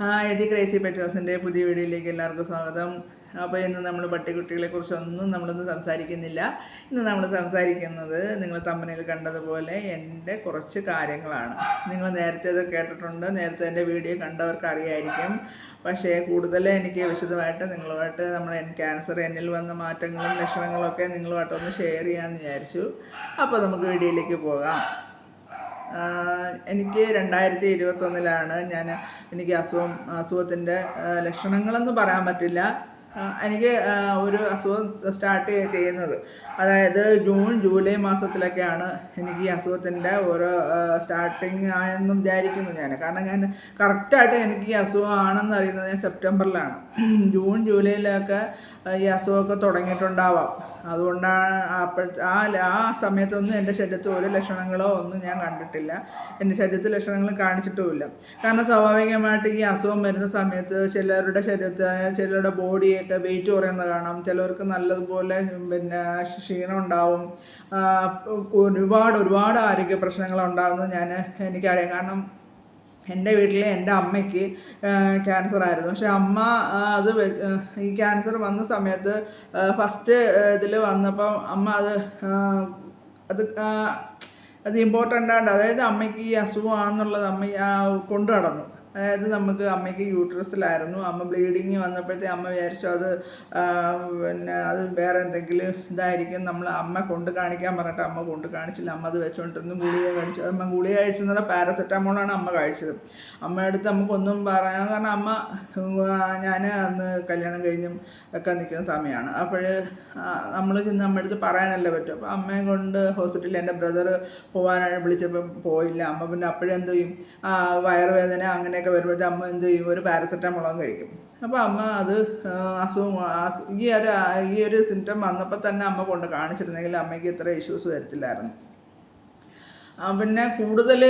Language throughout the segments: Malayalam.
ഹായ് ഇത് ക്രേസി പെറ്റോസിന്റെ പുതിയ വീഡിയോയിലേക്ക് എല്ലാവർക്കും സ്വാഗതം. അപ്പോൾ ഇന്ന് നമ്മൾ പട്ടിക്കുട്ടികളെ കുറിച്ചൊന്നും നമ്മളൊന്നും സംസാരിക്കുന്നില്ല. ഇന്ന് നമ്മൾ സംസാരിക്കുന്നത് നിങ്ങൾ തമ്മനിൽ കണ്ടതുപോലെ എന്റെ കുറച്ച് കാര്യങ്ങളാണ്. നിങ്ങൾ നേരത്തെ അത് കേട്ടിട്ടുണ്ട്. നേരത്തെ എന്റെ വീഡിയോ കണ്ടവർക്ക് അറിയായിരിക്കും. പക്ഷേ കൂടുതൽ എനിക്ക് വിശദമായിട്ട് നിങ്ങളുമായിട്ട് നമ്മൾ ക്യാൻസർ എന്നിൽ വന്ന മാറ്റങ്ങളും ലക്ഷണങ്ങളൊക്കെ നിങ്ങളുമായിട്ടൊന്ന് ഷെയർ ചെയ്യാമെന്ന് വിചാരിച്ചു. അപ്പോൾ നമുക്ക് വീഡിയോയിലേക്ക് പോകാം. എനിക്ക് രണ്ടായിരത്തി ഇരുപത്തൊന്നിലാണ് ഞാൻ എനിക്ക് അസുഖം അസുഖത്തിന്റെ ലക്ഷണങ്ങളെന്ന് പറയാൻ പറ്റില്ല. എനിക്ക് ഒരു അസുഖം സ്റ്റാർട്ട് ചെയ്യുന്നത്. അതായത് ജൂൺ ജൂലൈ മാസത്തിലൊക്കെയാണ് എനിക്ക് ഈ അസുഖത്തിന്റെ ഓരോ സ്റ്റാർട്ടിങ് ആയെന്നും വിചാരിക്കുന്നു ഞാൻ. കാരണം ഞാൻ കറക്റ്റായിട്ട് എനിക്ക് ഈ അസുഖമാണെന്ന് അറിയുന്നത് ഞാൻ സെപ്റ്റംബറിലാണ്. ജൂൺ ജൂലൈയിലൊക്കെ ഈ അസുഖമൊക്കെ തുടങ്ങിയിട്ടുണ്ടാവാം. അതുകൊണ്ടാണ് ആ ആ സമയത്തൊന്നും എന്റെ ശരീരത്തിൽ ഒരു ലക്ഷണങ്ങളോ ഒന്നും ഞാൻ കണ്ടിട്ടില്ല. എന്റെ ശരീരത്തിൽ ലക്ഷണങ്ങൾ കാണിച്ചിട്ടുമില്ല. കാരണം സ്വാഭാവികമായിട്ട് ഈ അസുഖം വരുന്ന സമയത്ത് ചിലരുടെ ശരീരത്തിൽ ചിലരുടെ ബോഡിയൊക്കെ വെയിറ്റ് കുറയുന്നത് കാണാം. ചിലർക്ക് നല്ലതുപോലെ പിന്നെ ക്ഷീണം ഉണ്ടാവും. ഒരുപാട് ഒരുപാട് ആരോഗ്യ പ്രശ്നങ്ങൾ ഞാൻ എനിക്കറിയാം. കാരണം എന്റെ വീട്ടിൽ എന്റെ അമ്മയ്ക്ക് ക്യാൻസർ ആയിരുന്നു. പക്ഷെ അമ്മ അത് ഈ ക്യാൻസർ വന്ന സമയത്ത് ഫസ്റ്റ് ഇതിൽ വന്നപ്പം അമ്മ അത് അത് അത് ഇമ്പോർട്ടന്റ് ആണ് അതായത് അമ്മയ്ക്ക് ഈ അസുഖമാണെന്നുള്ളത് അമ്മ കൊണ്ടു നടന്നു അതായത് നമുക്ക് അമ്മയ്ക്ക് യൂട്രസിലായിരുന്നു അമ്മ ബ്ലീഡിങ് വന്നപ്പോഴത്തേ അമ്മ വിചാരിച്ചു അത് പിന്നെ അത് വേറെ എന്തെങ്കിലും ഇതായിരിക്കും. നമ്മൾ അമ്മ കൊണ്ട് കാണിക്കാൻ പറഞ്ഞിട്ട് അമ്മ കൊണ്ട് കാണിച്ചില്ല. അമ്മ അത് വെച്ചുകൊണ്ടിരുന്നു ഗുളിക കഴിച്ചു. അമ്മ ഗുളിക കഴിച്ചെന്നുള്ള പാരസെറ്റാമോളാണ് അമ്മ കഴിച്ചത്. അമ്മയടുത്ത് നമുക്കൊന്നും പറയാൻ കാരണം അമ്മ ഞാൻ അന്ന് കല്യാണം കഴിഞ്ഞും ഒക്കെ നിൽക്കുന്ന സമയമാണ്. അപ്പോൾ നമ്മൾ ചെന്ന് അമ്മ അടുത്ത് പറയാനല്ല പറ്റും. അപ്പോൾ അമ്മയെ കൊണ്ട് ഹോസ്പിറ്റലിൽ എന്റെ ബ്രദർ പോകാനാണ് വിളിച്ചപ്പോൾ പോയില്ല. അമ്മ പിന്നെ അപ്പോഴെന്ത് ചെയ്യും? വയറുവേദന വയറുവേദന അങ്ങനെയൊക്കെ വരുമ്പോഴത്തെ അമ്മ എന്ത് ചെയ്യും? ഒരു പാരസെറ്റാമോളം കഴിക്കും. അപ്പോൾ അമ്മ അത് അസുഖം ഈ ഒരു ഈ ഒരു സിംറ്റം വന്നപ്പോൾ തന്നെ അമ്മ കൊണ്ട് കാണിച്ചിരുന്നെങ്കിൽ അമ്മയ്ക്ക് ഇത്ര ഇഷ്യൂസ് വരത്തില്ലായിരുന്നു. പിന്നെ കൂടുതൽ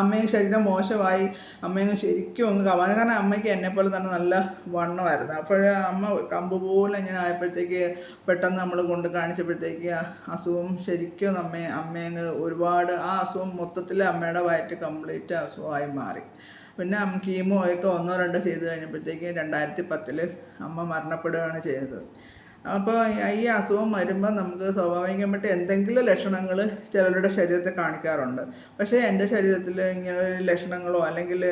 അമ്മയും ശരീരം മോശമായി. അമ്മയും ശരിക്കും ഒന്ന് കവാ കാരണം അമ്മയ്ക്ക് എന്നെപ്പോലെ തന്നെ നല്ല വണ്ണമായിരുന്നു. അപ്പോൾ അമ്മ കമ്പ് പോലെ ഇങ്ങനെ ആയപ്പോഴത്തേക്ക് പെട്ടെന്ന് നമ്മൾ കൊണ്ട് കാണിച്ചപ്പോഴത്തേക്ക് അസുഖം ശരിക്കും അമ്മയെ അമ്മയങ്ങ് ഒരുപാട് ആ അസുഖം മൊത്തത്തിൽ അമ്മയുടെ വയറ്റ് കംപ്ലീറ്റ് അസുഖമായി മാറി. പിന്നെ കീമോ ആയിട്ട് ഒന്നോ രണ്ടോ ചെയ്ത് കഴിഞ്ഞപ്പോഴത്തേക്ക് രണ്ടായിരത്തി പത്തിൽ അമ്മ മരണപ്പെടുകയാണ് ചെയ്തത്. അപ്പോൾ ഈ അസുഖം വരുമ്പോൾ നമുക്ക് സ്വാഭാവികമായിട്ട് എന്തെങ്കിലും ലക്ഷണങ്ങൾ ചിലരുടെ ശരീരത്തെ കാണിക്കാറുണ്ട്. പക്ഷേ എന്റെ ശരീരത്തിൽ ഇങ്ങനെ ഒരു ലക്ഷണങ്ങളോ അല്ലെങ്കിൽ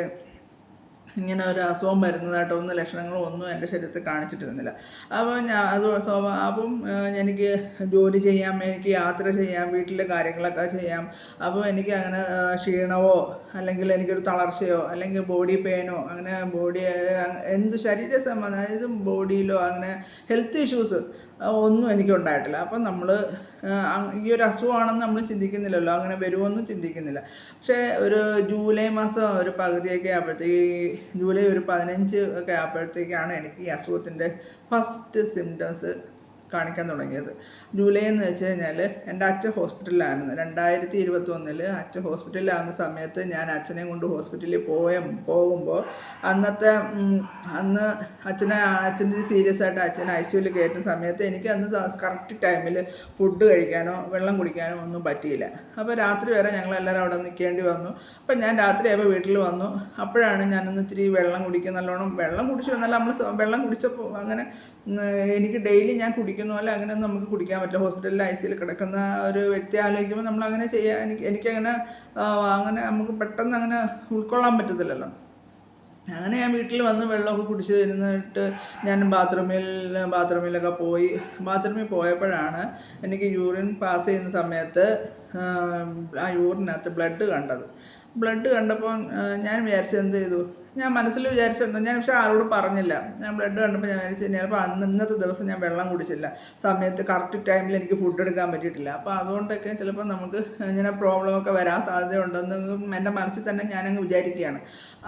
ഇങ്ങനെ ഒരു അസുഖം വരുന്നതായിട്ടോ ഒന്നും ലക്ഷണങ്ങളോ ഒന്നും എന്റെ ശരീരത്തിൽ കാണിച്ചിട്ടിരുന്നില്ല. അപ്പോൾ ഞാൻ അത് അപ്പം എനിക്ക് ജോലി ചെയ്യാം എനിക്ക് യാത്ര ചെയ്യാം വീട്ടിലെ കാര്യങ്ങളൊക്കെ ചെയ്യാം. അപ്പോൾ എനിക്ക് അങ്ങനെ ക്ഷീണമോ അല്ലെങ്കിൽ എനിക്കൊരു തളർച്ചയോ അല്ലെങ്കിൽ ബോഡി പെയിനോ അങ്ങനെ ബോഡി എന്ത് ശരീര സംബന്ധം അതായത് ബോഡിയിലോ അങ്ങനെ ഹെൽത്ത് ഇഷ്യൂസ് ഒന്നും എനിക്ക് ഉണ്ടായിട്ടില്ല. അപ്പം നമ്മൾ ഈ ഒരു അസുഖമാണെന്ന് നമ്മൾ ചിന്തിക്കുന്നില്ലല്ലോ. അങ്ങനെ വരുമെന്നും ചിന്തിക്കുന്നില്ല. പക്ഷേ ഒരു ജൂലൈ മാസം ഒരു പകുതിയൊക്കെ ആകുമ്പോഴത്തേക്ക് ജൂലൈ ഒരു പതിനഞ്ച് ഒക്കെ ആകുമ്പോഴത്തേക്കാണ് എനിക്ക് ഈ അസുഖത്തിന്റെ ഫസ്റ്റ് സിംറ്റംസ് കാണിക്കാൻ തുടങ്ങിയത്. ജൂലൈ എന്ന് വെച്ച് കഴിഞ്ഞാൽ എന്റെ അച്ഛൻ ഹോസ്പിറ്റലിലായിരുന്നു. രണ്ടായിരത്തി ഇരുപത്തി ഒന്നിൽ അച്ഛൻ ഹോസ്പിറ്റലിലാകുന്ന സമയത്ത് ഞാൻ അച്ഛനെ കൊണ്ട് ഹോസ്പിറ്റലിൽ പോയ പോകുമ്പോൾ അന്നത്തെ അന്ന് അച്ഛനെ അച്ഛന്റെ സീരിയസ് ആയിട്ട് അച്ഛനെ ഐ സിയുവിൽ കയറ്റുന്ന സമയത്ത് എനിക്ക് അന്ന് കറക്റ്റ് ടൈമിൽ ഫുഡ് കഴിക്കാനോ വെള്ളം കുടിക്കാനോ ഒന്നും പറ്റിയില്ല. അപ്പോൾ രാത്രി വരെ ഞങ്ങളെല്ലാവരും അവിടെ നിൽക്കേണ്ടി വന്നു. അപ്പം ഞാൻ രാത്രി ആയപ്പോൾ വീട്ടിൽ വന്നു. അപ്പോഴാണ് ഞാനൊന്ന് ഇത്തിരി വെള്ളം കുടിക്കുക നല്ലോണം. വെള്ളം കുടിച്ചു എന്നല്ല നമ്മൾ വെള്ളം കുടിച്ചപ്പോൾ അങ്ങനെ എനിക്ക് ഡെയിലി ഞാൻ കുടിക്കുന്ന പോലെ അങ്ങനെയൊന്നും നമുക്ക് കുടിക്കാൻ പറ്റില്ല. ഹോസ്പിറ്റലിൽ ഐ സിയിൽ കിടക്കുന്ന ഒരു വ്യക്തി ആലോചിക്കുമ്പോൾ നമ്മൾ അങ്ങനെ ചെയ്യാൻ എനിക്ക് എനിക്കങ്ങനെ അങ്ങനെ നമുക്ക് പെട്ടെന്ന് അങ്ങനെ ഉൾക്കൊള്ളാൻ പറ്റത്തില്ലല്ലോ. അങ്ങനെ ഞാൻ വീട്ടിൽ വന്ന് വെള്ളമൊക്കെ കുടിച്ച് തരുന്നിട്ട് ഞാൻ ബാത്റൂമിൽ ബാത്റൂമിലൊക്കെ പോയി. ബാത്റൂമിൽ പോയപ്പോഴാണ് എനിക്ക് യൂറിൻ പാസ് ചെയ്യുന്ന സമയത്ത് ആ, യൂറിനകത്ത് ബ്ലഡ് കണ്ടത്. ബ്ലഡ് കണ്ടപ്പോൾ ഞാൻ വിചാരിച്ചത് എന്ത് ചെയ്തു? ഞാൻ മനസ്സിൽ വിചാരിച്ചിരുന്നു ഞാൻ പക്ഷെ ആരോടും പറഞ്ഞില്ല. ഞാൻ ബ്ലഡ് കണ്ടപ്പോൾ ഞാൻ വിചാരിച്ചു ചിലപ്പോൾ അന്ന് ഇന്നത്തെ ദിവസം ഞാൻ വെള്ളം കുടിച്ചില്ല. സമയത്ത് കറക്റ്റ് ടൈമിൽ എനിക്ക് ഫുഡ് എടുക്കാൻ പറ്റിയിട്ടില്ല. അപ്പോൾ അതുകൊണ്ടൊക്കെ ചിലപ്പോൾ നമുക്ക് ഇങ്ങനെ പ്രോബ്ലമൊക്കെ വരാൻ സാധ്യതയുണ്ടെന്ന് എന്റെ മനസ്സിൽ തന്നെ ഞാനങ്ങ് വിചാരിക്കുകയാണ്.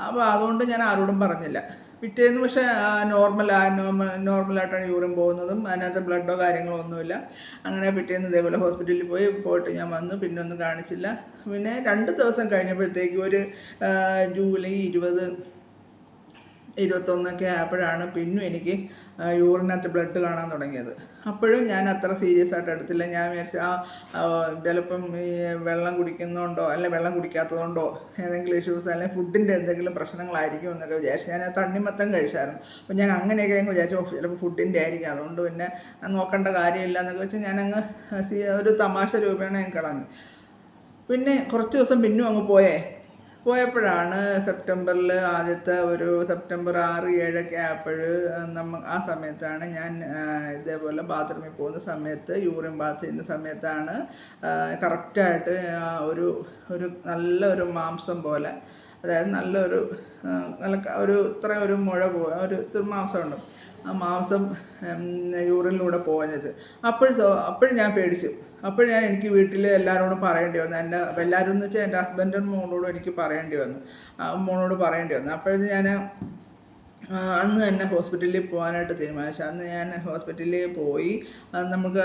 അപ്പോൾ അതുകൊണ്ട് ഞാൻ ആരോടും പറഞ്ഞില്ല. പിറ്റേന്ന് പക്ഷേ നോർമൽ നോർമൽ നോർമലായിട്ടാണ് യൂറിൻ പോകുന്നതും അതിനകത്ത് ബ്ലഡോ കാര്യങ്ങളോ ഒന്നുമില്ല. അങ്ങനെ പിറ്റേന്ന് ഇതേപോലെ ഹോസ്പിറ്റലിൽ പോയി പോയിട്ട് ഞാൻ വന്നു. പിന്നെ ഒന്നും കാണിച്ചില്ല. പിന്നെ രണ്ട് ദിവസം കഴിഞ്ഞപ്പോഴത്തേക്ക് ഒരു ജൂലൈ ഇരുപത് ഇരുപത്തൊന്നൊക്കെ ആയപ്പോഴാണ് പിന്നും എനിക്ക് യൂറിനകത്ത് ബ്ലഡ് കാണാൻ തുടങ്ങിയത്. അപ്പോഴും ഞാൻ അത്ര സീരിയസ് ആയിട്ട് എടുത്തില്ല. ഞാൻ വിചാരിച്ചു ആ ചിലപ്പം ഈ വെള്ളം കുടിക്കുന്നതുകൊണ്ടോ അല്ലെ വെള്ളം കുടിക്കാത്തതുകൊണ്ടോ ഏതെങ്കിലും ഇഷ്യൂസ് അല്ലെങ്കിൽ ഫുഡിന്റെ എന്തെങ്കിലും പ്രശ്നങ്ങളായിരിക്കും എന്നൊക്കെ വിചാരിച്ചു. ഞാൻ തണ്ണിമത്തം കഴിച്ചായിരുന്നു. അപ്പോൾ ഞാൻ അങ്ങനെയൊക്കെ ഞങ്ങൾ വിചാരിച്ചു ചിലപ്പോൾ ഫുഡിന്റെ ആയിരിക്കും. അതുകൊണ്ട് പിന്നെ നോക്കേണ്ട കാര്യമില്ല എന്നൊക്കെ വെച്ച് ഞാനങ്ങ് ഒരു തമാശ രൂപേണ ഞാൻ കളഞ്ഞു. പിന്നെ കുറച്ച് ദിവസം പിന്നും അങ്ങ് പോയേ. പോയപ്പോഴാണ് സെപ്റ്റംബറിൽ ആദ്യത്തെ ഒരു സെപ്റ്റംബർ ആറ് ഏഴൊക്കെ ആയപ്പോൾ നമ്മ ആ സമയത്താണ് ഞാൻ ഇതേപോലെ ബാത്റൂമിൽ പോകുന്ന സമയത്ത് യൂറിൻ ബാത്ത് ചെയ്യുന്ന സമയത്താണ് കറക്റ്റായിട്ട് ഒരു ഒരു നല്ല ഒരു മാംസം പോലെ അതായത് നല്ലൊരു നല്ല ഒരു ഇത്ര ഒരു മുഴ പോ ഒരു മാംസമുണ്ട് ആ മാംസം യൂറിനിലൂടെ പോയത് അപ്പോൾ അപ്പോഴും ഞാൻ പേടിച്ചു. അപ്പോൾ ഞാൻ എനിക്ക് വീട്ടിൽ എല്ലാവരോടും പറയേണ്ടി വന്നു. എന്റെ എല്ലാവരും എന്ന് വെച്ചാൽ എന്റെ ഹസ്ബൻഡും മോളോടും എനിക്ക് പറയേണ്ടി വന്നു. മോളോട് പറയേണ്ടി വന്നു. അപ്പോഴത് ഞാൻ അന്ന് തന്നെ ഹോസ്പിറ്റലിൽ പോകാനായിട്ട് തീരുമാനിച്ചു. അന്ന് ഞാൻ ഹോസ്പിറ്റലിൽ പോയി. നമുക്ക്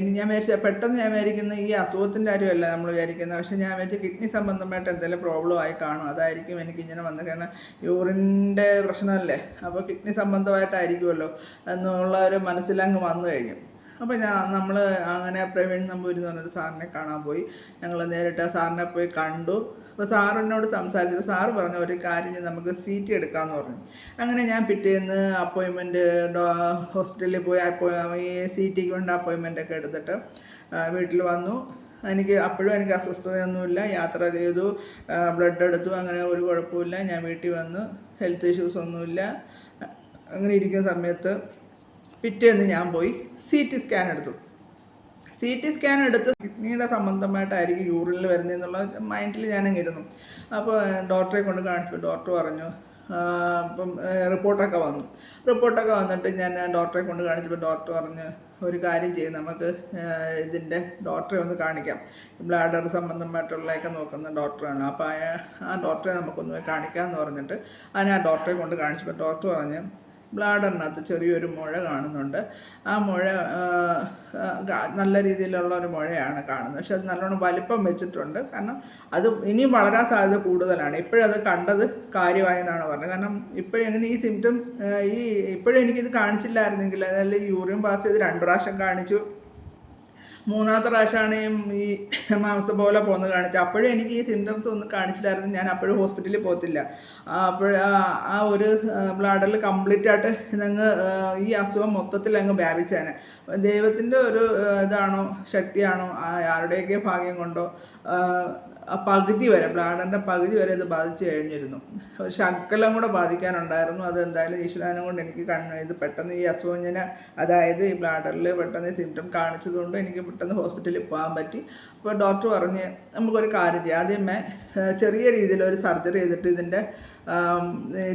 ഞാൻ വിചാരിച്ച പെട്ടെന്ന് ഞാൻ വിചാരിക്കുന്ന ഈ അസുഖത്തിന്റെ കാര്യമല്ല നമ്മൾ വിചാരിക്കുന്നത്. പക്ഷേ ഞാൻ വിചാരിച്ച കിഡ്നി സംബന്ധമായിട്ട് എന്തെങ്കിലും പ്രോബ്ലം ആയി കാണും. അതായിരിക്കും എനിക്ക് ഇങ്ങനെ വന്നത്. കാരണം യൂറിന്റെ പ്രശ്നമല്ലേ? അപ്പോൾ കിഡ്നി സംബന്ധമായിട്ടായിരിക്കുമല്ലോ എന്നുള്ള ഒരു മനസ്സിലങ്ങ് വന്നു കഴിഞ്ഞു. അപ്പോൾ ഞാൻ നമ്മൾ അങ്ങനെ പ്രവീൺ നമ്പൂരി എന്ന് പറഞ്ഞൊരു സാറിനെ കാണാൻ പോയി. ഞങ്ങൾ നേരിട്ട് ആ സാറിനെ പോയി കണ്ടു. അപ്പോൾ സാറിനോട് സംസാരിച്ചു സാറ് പറഞ്ഞ ഒരു കാര്യം നമുക്ക് സി ടി എടുക്കാമെന്ന് പറഞ്ഞു. അങ്ങനെ ഞാൻ പിറ്റേന്ന് അപ്പോയിൻമെന്റ് ഹോസ്പിറ്റലിൽ പോയി അപ്പോ ഈ സി ടിക്ക് വേണ്ട അപ്പോയിൻമെന്റ് ഒക്കെ എടുത്തിട്ട് വീട്ടിൽ വന്നു. എനിക്ക് അപ്പോഴും എനിക്ക് അസ്വസ്ഥതയൊന്നുമില്ല. യാത്ര ചെയ്തു ബ്ലഡ് എടുത്തു അങ്ങനെ ഒരു കുഴപ്പമില്ല ഞാൻ വീട്ടിൽ വന്നു. ഹെൽത്ത് ഇഷ്യൂസ് ഒന്നുമില്ല. അങ്ങനെ ഇരിക്കുന്ന സമയത്ത് പിറ്റേന്ന് ഞാൻ പോയി സി ടി സ്കാൻ എടുത്തു. സി ടി സ്കാൻ എടുത്ത് കിഡ്നിയുടെ സംബന്ധമായിട്ടായിരിക്കും യൂറിനിൽ വരുന്നതെന്നുള്ള മൈൻഡിൽ ഞാനങ്ങ് ഇരുന്നു അപ്പോൾ ഡോക്ടറെ കൊണ്ട് കാണിച്ചു. ഡോക്ടർ പറഞ്ഞു അപ്പം റിപ്പോർട്ടൊക്കെ വന്നു. റിപ്പോർട്ടൊക്കെ വന്നിട്ട് ഞാൻ ഡോക്ടറെ കൊണ്ട് കാണിച്ചപ്പോൾ ഡോക്ടർ പറഞ്ഞു ഒരു കാര്യം ചെയ്യും നമുക്ക് ഇതിന്റെ ഡോക്ടറെ ഒന്ന് കാണിക്കാം. ബ്ലാഡർ സംബന്ധമായിട്ടുള്ളതൊക്കെ നോക്കുന്ന ഡോക്ടറാണ് അപ്പോൾ ആ ഡോക്ടറെ നമുക്കൊന്ന് കാണിക്കാമെന്ന് പറഞ്ഞിട്ട് അതിന് ആ ഡോക്ടറെ കൊണ്ട് കാണിച്ചപ്പോൾ ഡോക്ടർ പറഞ്ഞു ബ്ലാഡറിനകത്ത് ചെറിയൊരു മുഴ കാണുന്നുണ്ട്. ആ മുഴ നല്ല രീതിയിലുള്ള ഒരു മുഴയാണ് കാണുന്നത്. പക്ഷെ അത് നല്ലോണം വലിപ്പം വെച്ചിട്ടുണ്ട്. കാരണം അത് ഇനിയും വളരാൻ സാധ്യത കൂടുതലാണ്. ഇപ്പോഴത് കണ്ടത് കാര്യമായെന്നാണ് പറഞ്ഞത്. കാരണം ഇപ്പോഴെങ്ങനെ ഈ സിംറ്റം ഈ ഇപ്പോഴും എനിക്കിത് കാണിച്ചില്ലായിരുന്നെങ്കിൽ അതായത് യൂറിയം പാസ് ചെയ്ത് രണ്ട് പ്രാവശ്യം കാണിച്ചു. മൂന്നാമത്തെ പ്രാവശ്യമാണ് ഈ മാംസം പോലെ പോകുന്നത് കാണിച്ചത്. അപ്പോഴും എനിക്ക് ഈ സിംറ്റംസ് ഒന്നും കാണിച്ചില്ലായിരുന്നു. ഞാൻ അപ്പോഴും ഹോസ്പിറ്റലിൽ പോകത്തില്ല അപ്പോൾ ആ ഒരു ബ്ലാഡറിൽ കംപ്ലീറ്റ് ആയിട്ട് ഇതങ്ങ് ഈ അസുഖം മൊത്തത്തിൽ അങ്ങ് വ്യാപിച്ചേനെ. ദൈവത്തിന്റെ ഒരു ഇതാണോ ശക്തിയാണോ ആരുടെയൊക്കെ ഭാഗ്യം കൊണ്ടോ പകുതി വരെ ബ്ലാഡറിന്റെ പകുതി വരെ ഇത് ബാധിച്ചു കഴിഞ്ഞിരുന്നു. ഒരു ശകലം കൂടെ ബാധിക്കാനുണ്ടായിരുന്നു. അത് എന്തായാലും ഈശ്വരാനം കൊണ്ട് എനിക്ക് കണ്ണ് ഇത് പെട്ടെന്ന് ഈ അസുഖം അതായത് ഈ ബ്ലാഡറിൽ പെട്ടെന്ന് സിംറ്റം കാണിച്ചതുകൊണ്ട് എനിക്ക് പെട്ടെന്ന് ഹോസ്പിറ്റലിൽ പോകാൻ പറ്റി. അപ്പോൾ ഡോക്ടർ പറഞ്ഞ് നമുക്കൊരു കാര്യം ചെയ്യാം. ആദ്യമേ ചെറിയ രീതിയിൽ ഒരു സർജറി ചെയ്തിട്ട് ഇതിന്റെ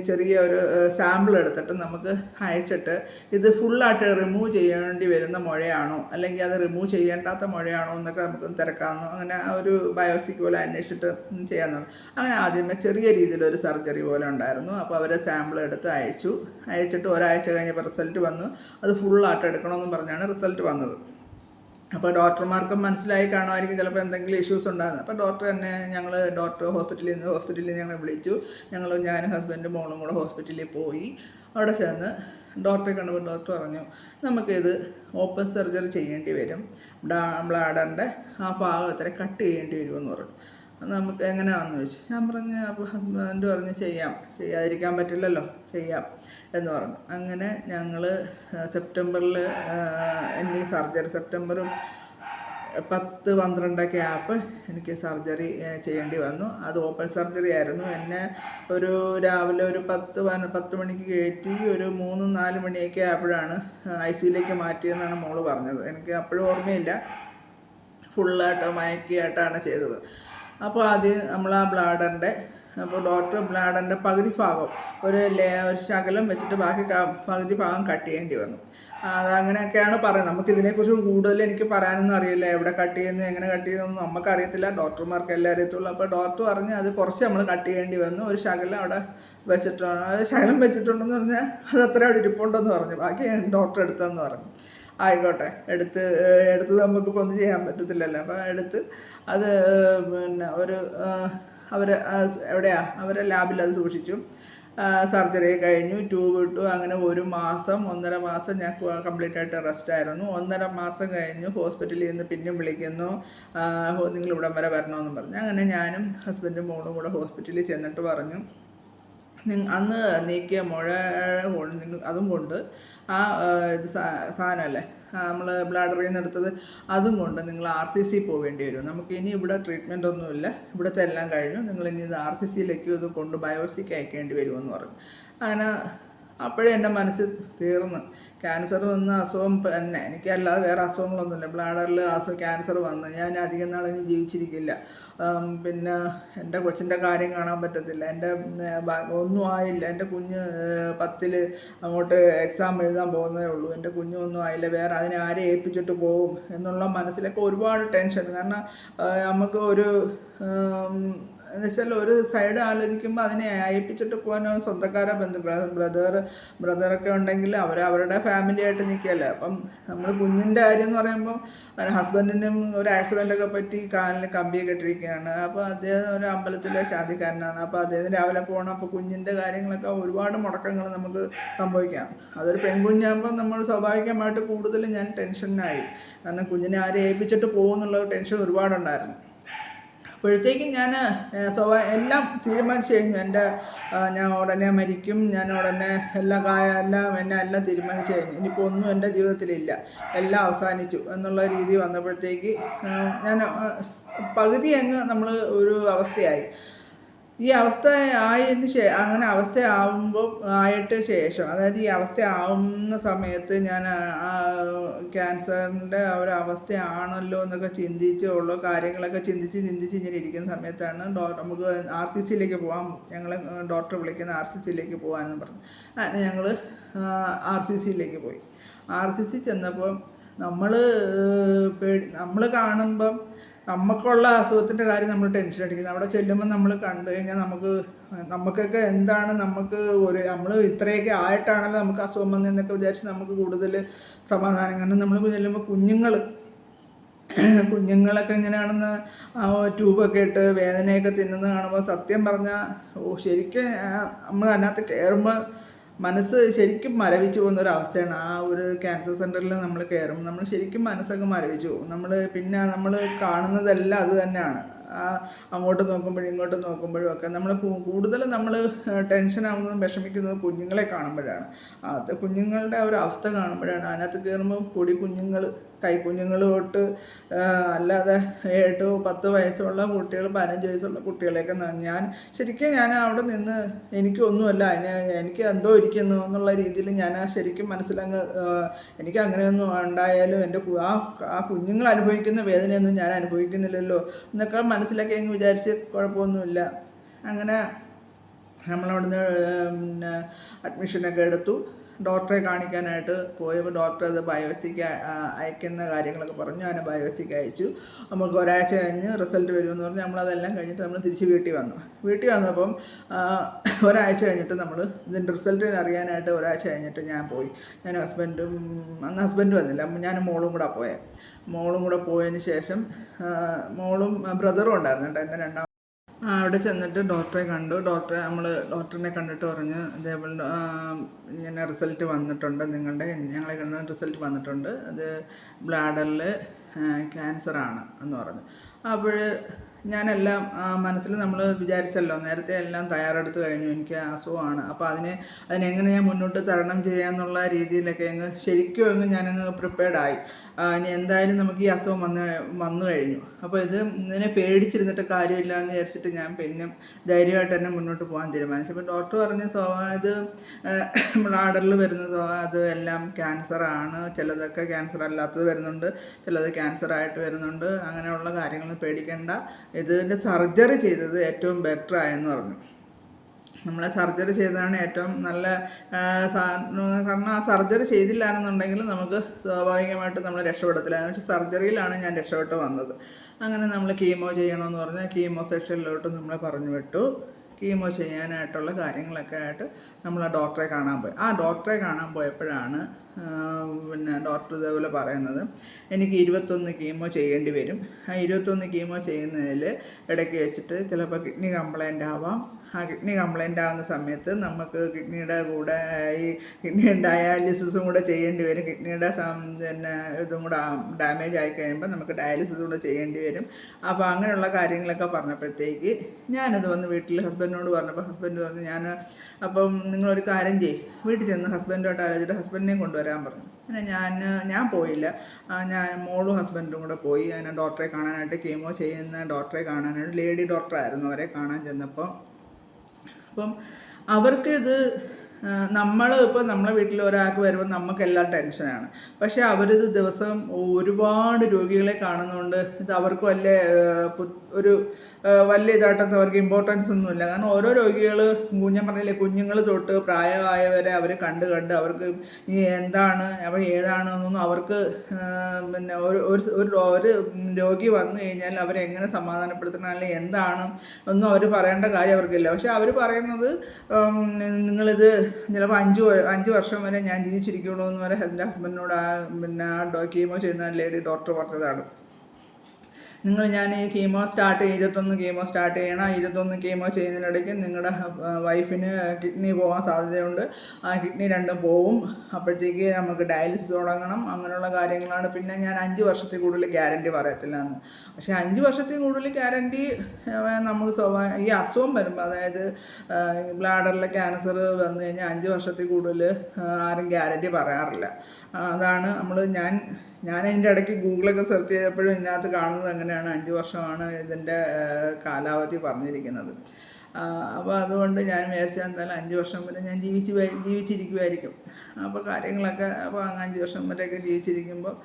ചെറിയ ഒരു സാമ്പിൾ എടുത്തിട്ട് നമുക്ക് അയച്ചിട്ട് ഇത് ഫുള്ളായിട്ട് റിമൂവ് ചെയ്യേണ്ടി വരുന്ന മുഴയാണോ? അല്ലെങ്കിൽ അത് റിമൂവ് ചെയ്യേണ്ടാത്ത മുഴയാണോ? എന്നൊക്കെ നമുക്ക് തിരക്കാമെന്നോ അങ്ങനെ ഒരു ബയോസിക് പോലെ അന്വേഷിച്ചിട്ട് ചെയ്യാമെന്നു അങ്ങനെ ആദ്യമേ ചെറിയ രീതിയിലൊരു സർജറി പോലെ ഉണ്ടായിരുന്നു. അപ്പോൾ അവർ സാമ്പിൾ എടുത്ത് അയച്ചു. അയച്ചിട്ട് ഒരാഴ്ച കഴിഞ്ഞപ്പോൾ റിസൾട്ട് വന്നു. അത് ഫുള്ളായിട്ട് എടുക്കണമെന്നും പറഞ്ഞാണ് റിസൾട്ട് വന്നത്. അപ്പോൾ ഡോക്ടർമാർക്കും മനസ്സിലായി കാണുമായിരിക്കും ചിലപ്പോൾ എന്തെങ്കിലും ഇഷ്യൂസ് ഉണ്ടാകുന്നത്. അപ്പോൾ ഡോക്ടർ തന്നെ ഞങ്ങൾ ഡോക്ടർ ഹോസ്പിറ്റലിൽ നിന്ന് ഹോസ്പിറ്റലിൽ ഞങ്ങൾ വിളിച്ചു. ഞങ്ങൾ ഞാനും ഹസ്ബൻഡും മോളും കൂടെ ഹോസ്പിറ്റലിൽ പോയി. അവിടെ ചെന്ന് ഡോക്ടറെ കണ്ടപ്പോൾ ഡോക്ടർ പറഞ്ഞു നമുക്കിത് ഓപ്പൺ സർജറി ചെയ്യേണ്ടി വരും. ബ്ലാ ബ്ലാഡറിന്റെ ആ ഭാഗം ഇത്ര കട്ട് ചെയ്യേണ്ടി വരുമെന്ന് പറഞ്ഞു. നമുക്ക് എങ്ങനെയാണെന്ന് ചോദിച്ചു. ഞാൻ പറഞ്ഞു അപ്പോൾ ഹസ്ബൻഡ് പറഞ്ഞ് ചെയ്യാം ചെയ്യാതിരിക്കാൻ പറ്റില്ലല്ലോ ചെയ്യാം എന്ന് പറഞ്ഞു. അങ്ങനെ ഞങ്ങൾ സെപ്റ്റംബറിൽ എനിക്ക് സർജറി സെപ്റ്റംബറും പത്ത് പന്ത്രണ്ടൊക്കെ ആപ്പ് എനിക്ക് സർജറി ചെയ്യേണ്ടി വന്നു. അത് ഓപ്പൺ സർജറി ആയിരുന്നു. എന്നെ ഒരു രാവിലെ ഒരു പത്ത് പത്ത് മണിക്ക് കയറ്റി ഒരു മൂന്ന് നാല് മണിയൊക്കെ ആയപ്പോഴാണ് ഐ സിയിലേക്ക് മാറ്റിയെന്നാണ് മോൾ പറഞ്ഞത്. എനിക്ക് അപ്പോഴും ഓർമ്മയില്ല. ഫുള്ളായിട്ട് മയക്കിയായിട്ടാണ് ചെയ്തത്. അപ്പോൾ ആദ്യം നമ്മൾ ആ ബ്ലാഡറിന്റെ അപ്പോൾ ഡോക്ടർ ബ്ലാഡറിന്റെ പകുതി ഭാഗം ഒരു ഒരു ശകലം വെച്ചിട്ട് ബാക്കി പകുതി ഭാഗം കട്ട് ചെയ്യേണ്ടി വന്നു. അതങ്ങനെയൊക്കെയാണ് പറയുന്നത്. നമുക്ക് ഇതിനെക്കുറിച്ച് കൂടുതൽ എനിക്ക് പറയാനൊന്നും അറിയില്ല. എവിടെ കട്ട് ചെയ്യുന്നു എങ്ങനെ കട്ട് ചെയ്യുന്നു നമുക്ക് അറിയത്തില്ല ഡോക്ടർമാർക്ക് എല്ലാം അറിയത്തുള്ളൂ അപ്പോൾ ഡോക്ടർ പറഞ്ഞ് അത് കുറച്ച് നമ്മൾ കട്ട് ചെയ്യേണ്ടി വന്നു. ഒരു ശകലം അവിടെ വെച്ചിട്ടുണ്ട് ശകലം വെച്ചിട്ടുണ്ടെന്ന് പറഞ്ഞാൽ അത് അത്ര അവിടെ ഇരിപ്പുണ്ടെന്ന് പറഞ്ഞു. ബാക്കി ഡോക്ടർ എടുത്തെന്ന് പറഞ്ഞു. ആയിക്കോട്ടെ. എടുത്ത് എടുത്ത് നമുക്കിപ്പോൾ ഒന്നും ചെയ്യാൻ പറ്റത്തില്ലല്ലോ. അപ്പം എടുത്ത് അത് പിന്നെ ഒരു അവർ എവിടെയാ? അവരെ ലാബിൽ അത് സൂക്ഷിച്ചു. സർജറി കഴിഞ്ഞു. ട്യൂബ് ഇട്ടു. അങ്ങനെ ഒരു മാസം ഒന്നര മാസം ഞാൻ കംപ്ലീറ്റ് ആയിട്ട് റെസ്റ്റ് ആയിരുന്നു. ഒന്നര മാസം കഴിഞ്ഞു ഹോസ്പിറ്റലിൽ നിന്ന് പിന്നെയും വിളിക്കുന്നു. നിങ്ങൾ ഇവിടം വരെ വരണമെന്ന് പറഞ്ഞു. അങ്ങനെ ഞാനും ഹസ്ബൻഡും മോളും കൂടെ ഹോസ്പിറ്റലിൽ ചെന്നിട്ട് പറഞ്ഞു. അന്ന് നീക്കിയ മുഴ നിങ്ങൾ അതും കൊണ്ട് ആ ഇത് സാധനമല്ലേ നമ്മൾ ബ്ലാഡറിൽ നിന്ന് എടുത്തത് അതും കൊണ്ട് നിങ്ങൾ ആർ സി സി പോവേണ്ടി വരും. നമുക്ക് ഇനി ഇവിടെ ട്രീറ്റ്മെന്റ് ഒന്നുമില്ല. ഇവിടുത്തെ എല്ലാം കഴിഞ്ഞു. നിങ്ങൾ ഇനി ഇത് ആർ സി സിയിലേക്ക് ഇത് കൊണ്ട് ബയോപ്സിക്ക് അയക്കേണ്ടി വരുമെന്ന് പറഞ്ഞു. അങ്ങനെ അപ്പോഴേ എന്റെ മനസ്സിൽ തീർന്ന്. ക്യാൻസർ വന്ന അസുഖം തന്നെ. എനിക്ക് അല്ലാതെ വേറെ അസുഖങ്ങളൊന്നുമില്ല. ബ്ലാഡറിൽ അസുഖം ക്യാൻസർ വന്ന്. ഞാൻ അധികം നാളിനി ജീവിച്ചിരിക്കില്ല. പിന്നെ എന്റെ കൊച്ചിന്റെ കാര്യം കാണാൻ പറ്റത്തില്ല. എന്റെ ഒന്നും ആയില്ല. എന്റെ കുഞ്ഞ് പത്തിൽ അങ്ങോട്ട് എക്സാം എഴുതാൻ പോകുന്നതേ ഉള്ളൂ. എന്റെ കുഞ്ഞൊന്നും ആയില്ല. വേറെ അതിനെ ആരെ ഏൽപ്പിച്ചിട്ട് പോകും? എന്നുള്ള മനസ്സിലൊക്കെ ഒരുപാട് ടെൻഷൻ കാരണം നമുക്ക് ഒരു എന്ന് വെച്ചാൽ ഒരു സൈഡ് ആലോചിക്കുമ്പോൾ അതിനെ അയപ്പിച്ചിട്ട് പോകാനോ സ്വന്തക്കാരെ ബന്ധു ബ്രദർ ബ്രദറൊക്കെ ഉണ്ടെങ്കിൽ അവർ അവരുടെ ഫാമിലി ആയിട്ട് നിൽക്കുകയല്ലേ അപ്പം നമ്മൾ കുഞ്ഞിന്റെ കാര്യം എന്ന് പറയുമ്പോൾ ഹസ്ബൻഡിനും ഒരു ആക്സിഡന്റ് ഒക്കെ പറ്റി കാലിന് കമ്പിയൊക്കെ ഇട്ടിരിക്കുകയാണ്. അപ്പോൾ അദ്ദേഹം ഒരു അമ്പലത്തിലെ ശാന്തിക്കാരനാണ് അപ്പോൾ അദ്ദേഹം രാവിലെ പോകണം. അപ്പോൾ കുഞ്ഞിന്റെ കാര്യങ്ങളൊക്കെ ഒരുപാട് മുടക്കങ്ങൾ നമുക്ക് സംഭവിക്കാം. അതൊരു പെൺകുഞ്ഞാകുമ്പോൾ നമ്മൾ സ്വാഭാവികമായിട്ട് കൂടുതൽ ഞാൻ ടെൻഷനായി കാരണം കുഞ്ഞിനെ ആരെ ഏൽപ്പിച്ചിട്ട് പോകുമെന്നുള്ള ടെൻഷൻ ഒരുപാടുണ്ടായിരുന്നു. അപ്പോഴത്തേക്കും ഞാൻ സ്വഭാവ എല്ലാം തീരുമാനിച്ചു കഴിഞ്ഞു. എന്റെ ഞാൻ ഉടനെ മരിക്കും. ഞാൻ ഉടനെ എല്ലാ കായ എല്ലാം എന്നെ എല്ലാം തീരുമാനിച്ചു കഴിഞ്ഞു. ഇനിയിപ്പോൾ ഒന്നും എന്റെ ജീവിതത്തിലില്ല. എല്ലാം അവസാനിച്ചു എന്നുള്ള രീതി വന്നപ്പോഴത്തേക്ക് ഞാൻ പകുതി അങ്ങ് നമ്മൾ ഒരു അവസ്ഥയായി. ഈ അവസ്ഥ ആയതിന് ശേ അങ്ങനെ അവസ്ഥ ആവുമ്പോൾ ആയിട്ട് ശേഷം അതായത് ഈ അവസ്ഥ ആവുന്ന സമയത്ത് ഞാൻ ക്യാൻസറിന്റെ ആ ഒരു അവസ്ഥയാണല്ലോ എന്നൊക്കെ ചിന്തിച്ച് ഉള്ള കാര്യങ്ങളൊക്കെ ചിന്തിച്ച് ചിന്തിച്ച് ഇങ്ങനെ ഇരിക്കുന്ന സമയത്താണ് നമുക്ക് ആർ സി സിയിലേക്ക് പോകാം ഞങ്ങൾ ഡോക്ടർ വിളിക്കുന്ന ആർ സി സിയിലേക്ക് പോകാമെന്ന് പറഞ്ഞു. ഞങ്ങൾ ആർ സി സിയിലേക്ക് പോയി. ആർ സി സി ചെന്നപ്പോൾ നമ്മൾ പേടി നമ്മൾ കാണുമ്പം നമുക്കുള്ള അസുഖത്തിന്റെ കാര്യം നമ്മൾ ടെൻഷൻ അടിക്കുന്നത് അവിടെ ചെല്ലുമ്പോൾ നമ്മൾ കണ്ടു കഴിഞ്ഞാൽ നമുക്ക് നമുക്കൊക്കെ എന്താണ് നമുക്ക് ഒരു നമ്മൾ ഇത്രയൊക്കെ ആയിട്ടാണല്ലോ നമുക്ക് അസുഖം വന്നതെന്നൊക്കെ വിചാരിച്ച് നമുക്ക് കൂടുതൽ സമാധാനം. കാരണം നമ്മൾ ചെല്ലുമ്പോൾ കുഞ്ഞുങ്ങൾ കുഞ്ഞുങ്ങളൊക്കെ ഇങ്ങനെയാണെന്ന് ട്യൂബൊക്കെ ഇട്ട് വേദനയൊക്കെ തിന്നുന്നത് കാണുമ്പോൾ സത്യം പറഞ്ഞാൽ ഓ ശരിക്കും നമ്മൾ അതിനകത്ത് കയറുമ്പോൾ മനസ്സ് ശരിക്കും മരവിച്ചു പോകുന്ന ഒരു അവസ്ഥയാണ്. ആ ഒരു ക്യാൻസർ സെന്ററിൽ നമ്മൾ കയറുമ്പോൾ നമ്മൾ ശരിക്കും മനസ്സൊക്കെ മരവിച്ചു പോകും. നമ്മൾ പിന്നെ നമ്മൾ കാണുന്നതെല്ലാം അത് തന്നെയാണ്. അങ്ങോട്ട് നോക്കുമ്പോഴും ഇങ്ങോട്ട് നോക്കുമ്പോഴും ഒക്കെ നമ്മൾ കൂടുതലും നമ്മൾ ടെൻഷൻ ആവുന്നതും വിഷമിക്കുന്നതും കുഞ്ഞുങ്ങളെ കാണുമ്പോഴാണ്. അത് കുഞ്ഞുങ്ങളുടെ ഒരു അവസ്ഥ കാണുമ്പോഴാണ്. അതിനകത്ത് കയറുമ്പോൾ കൊടി കുഞ്ഞുങ്ങൾ കൈക്കുഞ്ഞുങ്ങൾ തൊട്ട് അല്ലാതെ ഏട്ട് പത്ത് വയസ്സുള്ള കുട്ടികൾ പതിനഞ്ച് വയസ്സുള്ള കുട്ടികളെയൊക്കെ ഞാൻ ശരിക്കും ഞാൻ അവിടെ നിന്ന് എനിക്കൊന്നുമല്ല അതിന് എനിക്ക് എന്തോ ഇരിക്കുന്നു എന്നുള്ള രീതിയിൽ ഞാൻ ശരിക്കും മനസ്സിലങ്ങ് എനിക്ക് അങ്ങനെയൊന്നും ഉണ്ടായാലും എന്റെ ആ ആ കുഞ്ഞുങ്ങൾ അനുഭവിക്കുന്ന വേദനയൊന്നും ഞാൻ അനുഭവിക്കുന്നില്ലല്ലോ എന്നൊക്കെ മനസ്സിലൊക്കെ അങ്ങ് വിചാരിച്ച് കുഴപ്പമൊന്നുമില്ല. അങ്ങനെ നമ്മളവിടുന്ന് പിന്നെ അഡ്മിഷനൊക്കെ എടുത്തു. ഡോക്ടറെ കാണിക്കാനായിട്ട് പോയപ്പോൾ ഡോക്ടർ അത് ബയോസിക്ക് അയക്കുന്ന കാര്യങ്ങളൊക്കെ പറഞ്ഞു. അങ്ങനെ ബയോസിക്ക് അയച്ചു. നമുക്ക് ഒരാഴ്ച കഴിഞ്ഞ് റിസൾട്ട് വരുമെന്ന് പറഞ്ഞ്. നമ്മളതെല്ലാം കഴിഞ്ഞിട്ട് നമ്മൾ തിരിച്ച് വീട്ടിൽ വന്നു. വീട്ടിൽ വന്നപ്പം ഒരാഴ്ച കഴിഞ്ഞിട്ട് നമ്മൾ ഇതിന്റെ റിസൾട്ട് അറിയാനായിട്ട് ഒരാഴ്ച കഴിഞ്ഞിട്ട് ഞാൻ പോയി. ഞാൻ ഹസ്ബൻഡും അന്ന് ഹസ്ബൻഡ് വന്നില്ല. ഞാനും മോളും കൂടെ പോയത് മോളും കൂടെ പോയതിന് ശേഷം മോളും ബ്രദറും ഉണ്ടായിരുന്നു കേട്ടോ എന്റെ രണ്ടാം അവിടെ ചെന്നിട്ട് ഡോക്ടറെ കണ്ടു. ഡോക്ടറെ നമ്മൾ ഡോക്ടറിനെ കണ്ടിട്ട് പറഞ്ഞു ഇതേപോലെ ആ, ഇങ്ങനെ റിസൾട്ട് വന്നിട്ടുണ്ട് നിങ്ങളുടെ ഞങ്ങളെ കണ്ട റിസൾട്ട് വന്നിട്ടുണ്ട്. അത് ബ്ലാഡറിൽ ക്യാൻസറാണ് എന്ന് പറഞ്ഞു. അപ്പോൾ ഞാനെല്ലാം മനസ്സിൽ നമ്മൾ വിചാരിച്ചല്ലോ നേരത്തെ എല്ലാം തയ്യാറെടുത്ത് കഴിഞ്ഞു എനിക്ക് അസുഖമാണ്. അപ്പോൾ അതിനെ അതിനെങ്ങനെ ഞാൻ മുന്നോട്ട് തരണം ചെയ്യാമെന്നുള്ള രീതിയിലൊക്കെ അങ്ങ് ശരിക്കും അങ്ങ് ഞാനങ്ങ് പ്രിപ്പയർഡ് ആയി. ആ, ഇനി എന്തായാലും നമുക്ക് ഈ അസുഖം വന്ന് വന്നു കഴിഞ്ഞു. അപ്പോൾ ഇത് ഇതിനെ പേടിച്ചിരുന്നിട്ട് കാര്യമില്ല എന്ന് വിചാരിച്ചിട്ട് ഞാൻ പിന്നെ ധൈര്യമായിട്ട് തന്നെ മുന്നോട്ട് പോകാൻ തീരുമാനിച്ചു. അപ്പോൾ ഡോക്ടർ പറഞ്ഞ സ്വഭാവം ഇത് ബ്ലാഡറിൽ വരുന്ന സ്വഭാവം അത് എല്ലാം ക്യാൻസറാണ് ചിലതൊക്കെ ക്യാൻസർ അല്ലാത്തത് വരുന്നുണ്ട്. ചിലത് ക്യാൻസർ ആയിട്ട് വരുന്നുണ്ട്. അങ്ങനെയുള്ള കാര്യങ്ങൾ പേടിക്കേണ്ട. ഇതിന്റെ സർജറി ചെയ്തത് ഏറ്റവും ബെറ്റർ ആയെന്ന് പറഞ്ഞു. നമ്മളെ സർജറി ചെയ്തതാണ് ഏറ്റവും നല്ല കാരണം ആ സർജറി ചെയ്തില്ല എന്നുണ്ടെങ്കിൽ നമുക്ക് സ്വാഭാവികമായിട്ട് നമ്മൾ രക്ഷപ്പെടത്തില്ല പക്ഷേ സർജറിയിലാണ് ഞാൻ രക്ഷപ്പെട്ട് വന്നത്. അങ്ങനെ നമ്മൾ കീമോ ചെയ്യണമെന്ന് പറഞ്ഞാൽ കീമോ സെക്ഷനിലോട്ട് നമ്മളെ പറഞ്ഞു വിട്ടു. കീമോ ചെയ്യാനായിട്ടുള്ള കാര്യങ്ങളൊക്കെ ആയിട്ട് നമ്മൾ ആ ഡോക്ടറെ കാണാൻ പോയി. ആ ഡോക്ടറെ കാണാൻ പോയപ്പോഴാണ് പിന്നെ ഡോക്ടർ ഇതേപോലെ പറയുന്നത് എനിക്ക് ഇരുപത്തൊന്ന് കീമോ ചെയ്യേണ്ടി വരും. ആ ഇരുപത്തൊന്ന് കീമോ ചെയ്യുന്നതിൽ ഇടയ്ക്ക് വെച്ചിട്ട് ചിലപ്പോൾ കിഡ്നി കംപ്ലൈന്റ് ആവാം ആ കിഡ്നി കംപ്ലൈന്റ് ആവുന്ന സമയത്ത് നമുക്ക് കിഡ്നിയുടെ കൂടെ ഈ കിഡ്നി ഡയാലിസിസും കൂടെ ചെയ്യേണ്ടി വരും. കിഡ്നിയുടെ പിന്നെ ഇതും കൂടെ ഡാമേജ് ആയി കഴിയുമ്പോൾ നമുക്ക് ഡയാലിസിസ് കൂടെ ചെയ്യേണ്ടി വരും. അപ്പോൾ അങ്ങനെയുള്ള കാര്യങ്ങളൊക്കെ പറഞ്ഞപ്പോഴത്തേക്ക് ഞാനത് വന്ന് വീട്ടിൽ ഹസ്ബൻഡിനോട് പറഞ്ഞപ്പോൾ ഹസ്ബൻഡ് പറഞ്ഞു ഞാൻ അപ്പം നിങ്ങളൊരു കാര്യം ചെയ്യും. വീട്ടിൽ ചെന്ന് ഹസ്ബൻഡോട്ട് ആലോചിച്ചിട്ട് ഹസ്ബൻഡിനെയും കൊണ്ടുവരാൻ പറഞ്ഞു. പിന്നെ ഞാൻ ഞാൻ പോയില്ല. ഞാൻ മോളും ഹസ്ബൻഡും കൂടെ പോയി. അതിനെ ഡോക്ടറെ കാണാനായിട്ട് കീമോ ചെയ്യുന്ന ഡോക്ടറെ കാണാനായിട്ട് ലേഡി ഡോക്ടറായിരുന്നു അവരെ കാണാൻ ചെന്നപ്പോൾ അപ്പം അവർക്ക് ഇത് നമ്മൾ ഇപ്പോൾ നമ്മളെ വീട്ടിൽ ഒരാൾക്ക് വരുമ്പോൾ നമുക്കെല്ലാം ടെൻഷനാണ് പക്ഷേ അവരിത് ദിവസം ഒരുപാട് രോഗികളെ കാണുന്നതുകൊണ്ട് ഇത് അവർക്ക് അല്ലേ ഒരു വലിയ ഇതായിട്ടൊന്നും അവർക്ക് ഇമ്പോർട്ടൻസ് ഒന്നുമില്ല. കാരണം ഓരോ രോഗികൾ ഞാൻ പറഞ്ഞില്ലേ കുഞ്ഞുങ്ങൾ തൊട്ട് പ്രായമായവരെ അവർ കണ്ട് കണ്ട് അവർക്ക് ഈ എന്താണ് അവർ ഏതാണെന്നൊന്നും അവർക്ക് പിന്നെ ഒരു ഒരു രോഗി വന്നു കഴിഞ്ഞാൽ അവരെ എങ്ങനെ സമാധാനപ്പെടുത്തണം അല്ലെങ്കിൽ എന്താണ് ഒന്നും അവർ പറയേണ്ട കാര്യം അവർക്കില്ല. പക്ഷെ അവർ പറയുന്നത് നിങ്ങളിത് ചിലപ്പോൾ അഞ്ച് അഞ്ച് വർഷം വരെ ഞാൻ ജീവിച്ചിരിക്കുള്ളൂ എന്ന് വരെ എന്റെ ഹസ്ബൻഡിനോട് ആ പിന്നെ ആ ചെയ്യുന്ന ലേഡി ഡോക്ടർ പറഞ്ഞതാണ്. നിങ്ങൾ ഞാൻ ഈ കീമോ സ്റ്റാർട്ട് ഇരുപത്തൊന്ന് കീമോ സ്റ്റാർട്ട് ചെയ്യണം ഇരുപത്തൊന്ന് കീമോ ചെയ്യുന്നതിനിടയ്ക്ക് നിങ്ങളുടെ വൈഫിന് കിഡ്നി പോകാൻ സാധ്യതയുണ്ട്. ആ കിഡ്നി രണ്ടും പോവും. അപ്പോഴത്തേക്ക് നമുക്ക് ഡയാലിസിസ് തുടങ്ങണം. അങ്ങനെയുള്ള കാര്യങ്ങളാണ്. പിന്നെ ഞാൻ അഞ്ച് വർഷത്തിൽ കൂടുതൽ ഗ്യാരണ്ടി പറയത്തില്ല എന്ന് പക്ഷേ അഞ്ച് വർഷത്തിൽ കൂടുതൽ ഗ്യാരണ്ടി നമുക്ക് സ്വാഭാ ഈ അസുഖം വരുമ്പോൾ അതായത് ബ്ലാഡറിലെ ക്യാൻസർ വന്നു കഴിഞ്ഞാൽ അഞ്ച് വർഷത്തിൽ കൂടുതൽ ആരും ഗ്യാരണ്ടി പറയാറില്ല. അതാണ് നമ്മൾ ഞാൻ ഞാൻ അതിന്റെ ഇടയ്ക്ക് ഗൂഗിളൊക്കെ സെർച്ച് ചെയ്തപ്പോഴും ഇതിനകത്ത് കാണുന്നത് അങ്ങനെയാണ് അഞ്ച് വർഷമാണ് ഇതിന്റെ കാലാവധി പറഞ്ഞിരിക്കുന്നത്. അപ്പോൾ അതുകൊണ്ട് ഞാൻ വിചാരിച്ച എന്തായാലും അഞ്ച് വർഷം വരെ ഞാൻ ജീവിച്ച് ജീവിച്ചിരിക്കുമായിരിക്കും അപ്പോൾ കാര്യങ്ങളൊക്കെ അപ്പോൾ അഞ്ച് വർഷം വരെയൊക്കെ ജീവിച്ചിരിക്കുമ്പോൾ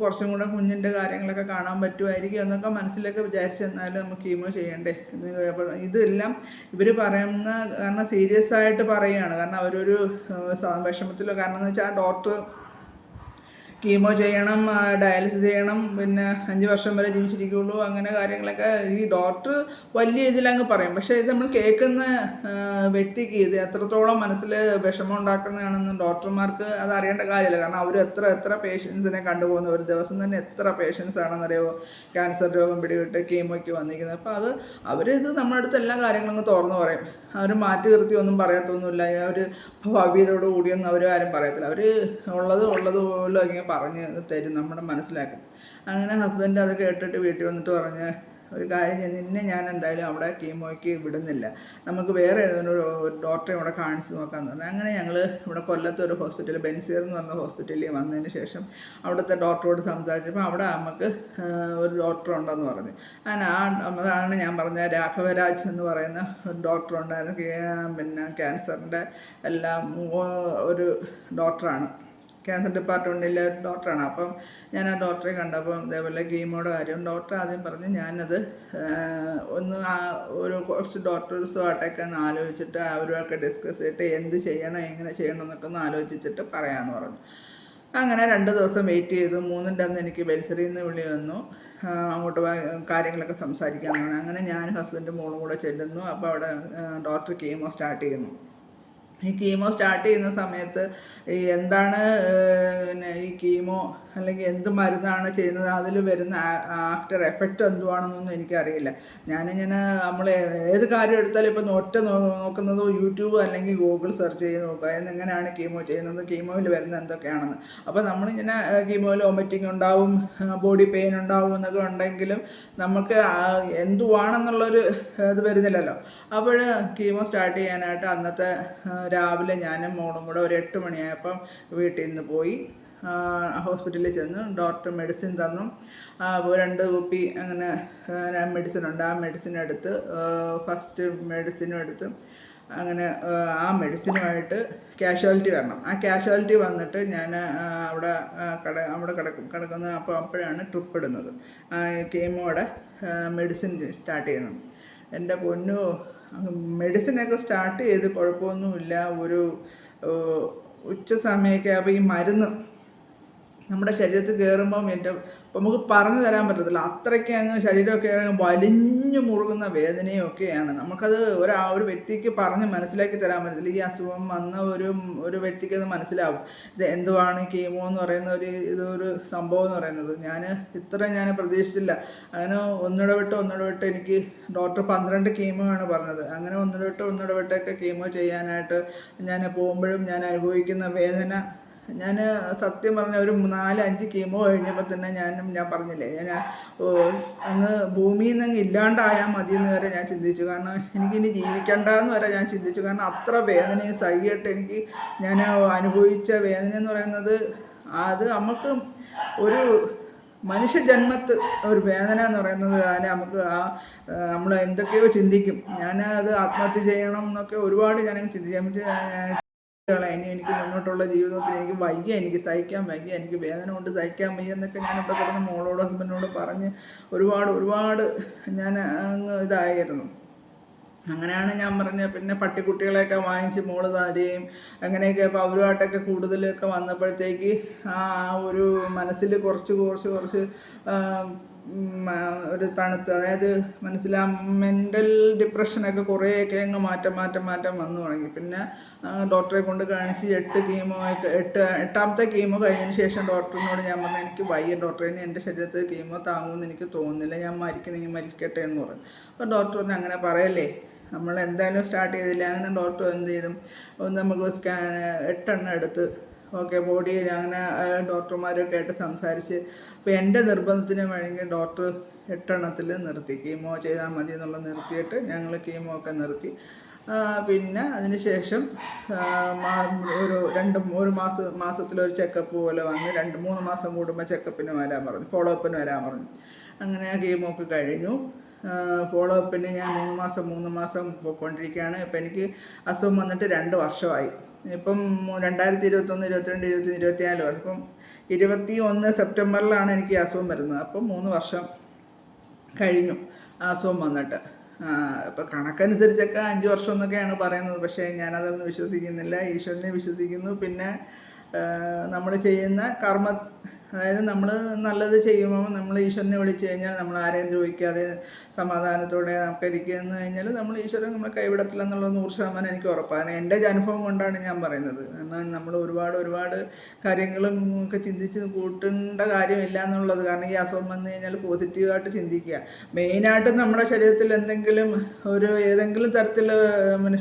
കുറച്ചും കൂടെ കുഞ്ഞിന്റെ കാര്യങ്ങളൊക്കെ കാണാൻ പറ്റുമായിരിക്കും എന്നൊക്കെ മനസ്സിലൊക്കെ വിചാരിച്ച് നമുക്ക് കീമോ ചെയ്യണ്ടേ? എന്ന് ഇതെല്ലാം ഇവർ പറയുന്ന കാരണം സീരിയസ് ആയിട്ട് പറയുകയാണ്. കാരണം അവരൊരു വിഷമത്തിലോ കാരണം എന്ന് വെച്ചാൽ ആ ഡോക്ടർ കീമോ ചെയ്യണം ഡയാലിസിസ് ചെയ്യണം പിന്നെ അഞ്ച് വർഷം വരെ ജീവിച്ചിരിക്കുള്ളൂ അങ്ങനെ കാര്യങ്ങളൊക്കെ ഈ ഡോക്ടർ വലിയ ഇതിലങ്ങ് പറയും. പക്ഷേ ഇത് നമ്മൾ കേൾക്കുന്ന വ്യക്തിക്ക് ഇത് എത്രത്തോളം മനസ്സിൽ വിഷമം ഉണ്ടാക്കുന്നതാണെന്ന് ഡോക്ടർമാർക്ക് അത് അറിയേണ്ട കാര്യമില്ല. കാരണം അവർ എത്ര എത്ര പേഷ്യൻസിനെ കണ്ടുപോകുന്നു. ഒരു ദിവസം തന്നെ എത്ര പേഷ്യൻസ് ആണെന്നറിയാമോ ക്യാൻസർ രോഗം പിടിവിട്ട് കീമോയ്ക്ക് വന്നിരിക്കുന്നത്. അപ്പോൾ അത് അവരിത് നമ്മുടെ അടുത്ത് എല്ലാ കാര്യങ്ങളും തുറന്നു പറയും. അവർ മാറ്റി നിർത്തി ഒന്നും പറയാത്തൊന്നുമില്ല. അവർ ഭവ്യതയോട് കൂടിയൊന്നും അവർ ആരും പറയത്തില്ല. അവർ ഉള്ളത് ഉള്ളത് പോലെ പറഞ്ഞ് തരും നമ്മുടെ മനസ്സിലാക്കും. അങ്ങനെ ഹസ്ബൻഡ് അത് കേട്ടിട്ട് വീട്ടിൽ വന്നിട്ട് പറഞ്ഞ് ഒരു കാര്യം നിന്നെ ഞാൻ എന്തായാലും അവിടെ കീമോയ്ക്ക് വിടുന്നില്ല. നമുക്ക് വേറെ ഒരു ഡോക്ടറെ ഇവിടെ കാണിച്ച് നോക്കാമെന്ന് പറഞ്ഞു. അങ്ങനെ ഞങ്ങൾ ഇവിടെ കൊല്ലത്തെ ഒരു ഹോസ്പിറ്റൽ ബെൻസീർ എന്ന് പറഞ്ഞ ഹോസ്പിറ്റലിൽ വന്നതിന് ശേഷം അവിടുത്തെ ഡോക്ടറോട് സംസാരിച്ചപ്പോൾ അവിടെ നമുക്ക് ഒരു ഡോക്ടർ ഉണ്ടെന്ന് പറഞ്ഞു. അങ്ങനെ ആ അതാണ് ഞാൻ പറഞ്ഞ രാഘവരാജ് എന്ന് പറയുന്ന ഒരു ഡോക്ടർ ഉണ്ടായിരുന്നു. പിന്നെ ക്യാൻസറിന്റെ എല്ലാം ഒരു ഡോക്ടറാണ് ക്യാൻസർ ഡിപ്പാർട്ട്മെന്റിലെ ഡോക്ടറാണ് അപ്പം ഞാൻ ആ ഡോക്ടറെ കണ്ടപ്പം ഇതേപോലെ ഗെയിമോടെ കാര്യം ഡോക്ടർ ആദ്യം പറഞ്ഞ് ഞാനത് ഒന്ന് ആ ഒരു കുറച്ച് ഡോക്ടേഴ്സുമായിട്ടൊക്കെ ഒന്ന് ആലോചിച്ചിട്ട് അവരുമൊക്കെ ഡിസ്കസ് ചെയ്തിട്ട് എന്ത് ചെയ്യണം എങ്ങനെ ചെയ്യണം എന്നൊക്കെ ഒന്ന് ആലോചിച്ചിട്ട് പറയാമെന്ന് പറഞ്ഞു. അങ്ങനെ രണ്ട് ദിവസം വെയിറ്റ് ചെയ്തു. മൂന്നിന്റെ അന്ന് എനിക്ക് ബെൽസറിയിൽ നിന്ന് വിളി വന്നു. അങ്ങോട്ട് കാര്യങ്ങളൊക്കെ സംസാരിക്കാൻ അങ്ങനെ ഞാൻ ഹസ്ബൻഡും മോളും കൂടെ ചെല്ലുന്നു. അപ്പോൾ അവിടെ ഡോക്ടർ കീമോ സ്റ്റാർട്ട് ചെയ്യുന്നു. ഈ കീമോ സ്റ്റാർട്ട് ചെയ്യുന്ന സമയത്ത് എന്താണ് പിന്നെ ഈ കീമോ അല്ലെങ്കിൽ എന്ത് മരുന്നാണ് ചെയ്യുന്നത് അതിൽ വരുന്ന ആഫ്റ്റർ എഫക്റ്റ് എന്തുവാണെന്നൊന്നും എനിക്കറിയില്ല. ഞാനിങ്ങനെ നമ്മൾ ഏത് കാര്യം എടുത്താലും ഇപ്പം ഒറ്റ നോക്കുന്നതോ യൂട്യൂബ് അല്ലെങ്കിൽ ഗൂഗിൾ സെർച്ച് ചെയ്ത് നോക്കുക എന്ന് എങ്ങനെയാണ് കീമോ ചെയ്യുന്നത് കീമോയിൽ വരുന്ന എന്തൊക്കെയാണെന്ന്. അപ്പോൾ നമ്മളിങ്ങനെ കീമോയിൽ വോമിറ്റിംഗ് ഉണ്ടാവും ബോഡി പെയിൻ ഉണ്ടാവും എന്നൊക്കെ ഉണ്ടെങ്കിലും നമുക്ക് എന്തുവാണെന്നുള്ളൊരു ഇത് വരുന്നില്ലല്ലോ. അപ്പോൾ കീമോ സ്റ്റാർട്ട് ചെയ്യാനായിട്ട് അന്നത്തെ രാവിലെ ഞാനും മോളും കൂടെ ഒരു എട്ട് മണിയായപ്പം വീട്ടിൽ നിന്ന് പോയി ഹോസ്പിറ്റലിൽ ചെന്നു. ഡോക്ടർ മെഡിസിൻ തന്നു. രണ്ട് കുപ്പി അങ്ങനെ മെഡിസിൻ ഉണ്ട്. ആ മെഡിസിൻ എടുത്ത് ഫസ്റ്റ് മെഡിസിനും എടുത്ത് അങ്ങനെ ആ, മെഡിസിനുമായിട്ട് കാഷ്വാലിറ്റി വരണം. ആ കാഷ്വാലിറ്റി വന്നിട്ട് ഞാൻ അവിടെ കട അവിടെ കിടക്കും. കിടക്കുന്ന അപ്പോൾ അപ്പോഴാണ് ട്രിപ്പ് ഇടുന്നത്. കീമോടെ മെഡിസിൻ സ്റ്റാർട്ട് ചെയ്യുന്നത്. എന്റെ പൊന്നു മെഡിസിനൊക്കെ സ്റ്റാർട്ട് ചെയ്ത് കുഴപ്പമൊന്നുമില്ല. ഒരു ഉച്ച സമയമൊക്കെ ആകുമ്പോൾ ഈ മരുന്ന് നമ്മുടെ ശരീരത്തിൽ കയറുമ്പം എന്റെ നമുക്ക് പറഞ്ഞു തരാൻ പറ്റത്തില്ല. അത്രയ്ക്ക് അങ്ങ് ശരീരമൊക്കെ വലിഞ്ഞു മുറുകുന്ന വേദനയൊക്കെയാണ് നമുക്കത് ഒരാ ഒരു വ്യക്തിക്ക് പറഞ്ഞ് മനസ്സിലാക്കി തരാൻ പറ്റത്തില്ല. ഈ അസുഖം വന്ന ഒരു ഒരു വ്യക്തിക്ക് അത് മനസ്സിലാവും. ഇത് എന്തുവാണ് കീമോ എന്ന് പറയുന്ന ഒരു ഇതൊരു സംഭവം എന്ന് പറയുന്നത്. ഞാൻ ഇത്ര ഞാൻ പ്രതീക്ഷിച്ചില്ല. അങ്ങനെ ഒന്നിടവിട്ട് ഒന്നിടവിട്ട് എനിക്ക് ഡോക്ടർ പന്ത്രണ്ട് കീമോ ആണ് പറഞ്ഞത്. അങ്ങനെ ഒന്നിടവിട്ട് ഒന്നിടവിട്ടൊക്കെ കീമോ ചെയ്യാനായിട്ട് ഞാൻ പോകുമ്പോഴും ഞാൻ അനുഭവിക്കുന്ന വേദന ഞാൻ സത്യം പറഞ്ഞ ഒരു നാല് അഞ്ച് കീമോ കഴിഞ്ഞപ്പോൾ തന്നെ ഞാൻ ഞാൻ പറഞ്ഞില്ലേ ഞാൻ അങ്ങ് ഭൂമിയിൽ നിന്ന് അങ്ങ് ഇല്ലാണ്ടായാൽ മതി എന്ന് വരെ ഞാൻ ചിന്തിച്ചു. കാരണം എനിക്കിനി ജീവിക്കണ്ടെന്ന് വരെ ഞാൻ ചിന്തിച്ചു. കാരണം അത്ര വേദനയും സഹിയിട്ട് എനിക്ക് ഞാൻ അനുഭവിച്ച വേദന എന്ന് പറയുന്നത് അത് നമുക്ക് ഒരു മനുഷ്യജന്മത്ത് ഒരു വേദന എന്ന് പറയുന്നത് അതിനെ നമുക്ക് ആ നമ്മൾ എന്തൊക്കെയോ ചിന്തിക്കും. ഞാൻ അത് ആത്മഹത്യ ചെയ്യണം എന്നൊക്കെ ഒരുപാട് ഞാൻ ചിന്തിക്കാൻ ഇനി എനിക്ക് മുന്നോട്ടുള്ള ജീവിതത്തിൽ എനിക്ക് വയ്യ എനിക്ക് സഹിക്കാൻ വയ്യ എനിക്ക് വേദന കൊണ്ട് സഹിക്കാൻ വയ്യ എന്നൊക്കെ ഞാൻ ഇവിടെ കിടന്ന് മോളോട് ഹസ്ബൻഡിനോട് പറഞ്ഞ് ഒരുപാട് ഒരുപാട് ഞാൻ അങ്ങ് ഇതായിരുന്നു. അങ്ങനെയാണ് ഞാൻ പറഞ്ഞത് പിന്നെ പട്ടിക്കുട്ടികളെയൊക്കെ വാങ്ങിച്ച് മോൾ തരുകയും അങ്ങനെയൊക്കെ അപ്പോൾ അവരുമായിട്ടൊക്കെ കൂടുതലൊക്കെ വന്നപ്പോഴത്തേക്ക് ആ ഒരു മനസ്സിൽ കുറച്ച് കുറച്ച് കുറച്ച് ഒരു തണുത്ത്. അതായത് മനസ്സിൽ ആ മെന്റൽ ഡിപ്രഷനൊക്കെ കുറേയൊക്കെ അങ്ങ് മാറ്റം മാറ്റം മാറ്റം വന്നു തുടങ്ങി. പിന്നെ ഡോക്ടറെ കൊണ്ട് കാണിച്ച് എട്ട് കീമോ എട്ട് എട്ടാമത്തെ കീമോ കഴിഞ്ഞതിന് ശേഷം ഡോക്ടറിനോട് ഞാൻ പറഞ്ഞു എനിക്ക് വയ്യ ഡോക്ടറെ ഇനി എന്റെ ശരീരത്തിൽ കീമോ താങ്ങുമെന്ന് എനിക്ക് തോന്നുന്നില്ല. ഞാൻ മരിക്കുന്നെങ്കിൽ മരിക്കട്ടെ എന്ന് പറഞ്ഞു. അപ്പോൾ ഡോക്ടർ പറഞ്ഞു അങ്ങനെ പറയല്ലേ. നമ്മൾ എന്തായാലും സ്റ്റാർട്ട് ചെയ്തില്ല. അങ്ങനെ ഡോക്ടർ എന്ത് ചെയ്തു? നമുക്ക് സ്കാൻ എട്ടെണ്ണം എടുത്ത് ഓക്കെ ബോഡി അങ്ങനെ ആ, ഡോക്ടർമാരൊക്കെ ആയിട്ട് സംസാരിച്ച് അപ്പോൾ എന്റെ നിർബന്ധത്തിന് വഴങ്ങി ഡോക്ടർ എട്ടെണ്ണത്തിൽ നിർത്തി കീമോ ചെയ്താൽ മതി എന്നുള്ളത് നിർത്തിയിട്ട് ഞങ്ങൾ കീമോ ഒക്കെ നിർത്തി. പിന്നെ അതിന് ശേഷം ഒരു രണ്ട് ഒരു മാസം മാസത്തിലൊരു ചെക്കപ്പ് പോലെ വന്ന് രണ്ട് മൂന്ന് മാസം കൂടുമ്പോൾ ചെക്കപ്പിന് വരാൻ പറഞ്ഞു ഫോളോ അപ്പിന് വരാൻ പറഞ്ഞു. അങ്ങനെ കീമോ ഒക്കെ കഴിഞ്ഞു. ഫോളോ അപ്പിന് ഞാൻ മൂന്ന് മാസം മൂന്ന് മാസം പോയിക്കൊണ്ടിരിക്കുകയാണ് ഇപ്പം എനിക്ക് അസുഖം വന്നിട്ട് രണ്ട് വർഷമായി. ഇപ്പം രണ്ടായിരത്തി ഇരുപത്തൊന്ന് ഇരുപത്തിരണ്ട് ഇരുപത്തി ഇരുപത്തിനാല് വർഷം ഇപ്പം ഇരുപത്തി ഒന്ന് സെപ്റ്റംബറിലാണ് എനിക്ക് അസുഖം വരുന്നത്. അപ്പം മൂന്ന് വർഷം കഴിഞ്ഞു അസുഖം വന്നിട്ട്. ഇപ്പം കണക്കനുസരിച്ചൊക്കെ അഞ്ച് വർഷം എന്നൊക്കെയാണ് പറയുന്നത്. പക്ഷേ ഞാനതൊന്നും വിശ്വസിക്കുന്നില്ല. ഈശ്വരനെ വിശ്വസിക്കുന്നു. പിന്നെ നമ്മൾ ചെയ്യുന്ന കർമ്മ അതായത് നമ്മൾ നല്ലത് ചെയ്യുമ്പോൾ നമ്മൾ ഈശ്വരനെ വിളിച്ചു കഴിഞ്ഞാൽ നമ്മൾ ആരെയും ദ്രോഹിക്കാതെ സമാധാനത്തോടെ നമുക്ക് ഇരിക്കുന്നു കഴിഞ്ഞാൽ നമ്മൾ ഈശ്വരൻ നമ്മളെ കൈവിടത്തില്ല എന്നുള്ളത് നൂറ് ശതമാനം എനിക്ക് ഉറപ്പാണ് എന്റെ അനുഭവം കൊണ്ടാണ് ഞാൻ പറയുന്നത്. എന്നാൽ നമ്മൾ ഒരുപാട് ഒരുപാട് കാര്യങ്ങളും ഒക്കെ ചിന്തിച്ച് കൂട്ടേണ്ട കാര്യമില്ല എന്നുള്ളത്. കാരണം ഈ അസുഖം വന്നു കഴിഞ്ഞാൽ പോസിറ്റീവായിട്ട് ചിന്തിക്കുക. മെയിനായിട്ട് നമ്മുടെ ശരീരത്തിൽ എന്തെങ്കിലും ഒരു ഏതെങ്കിലും തരത്തിൽ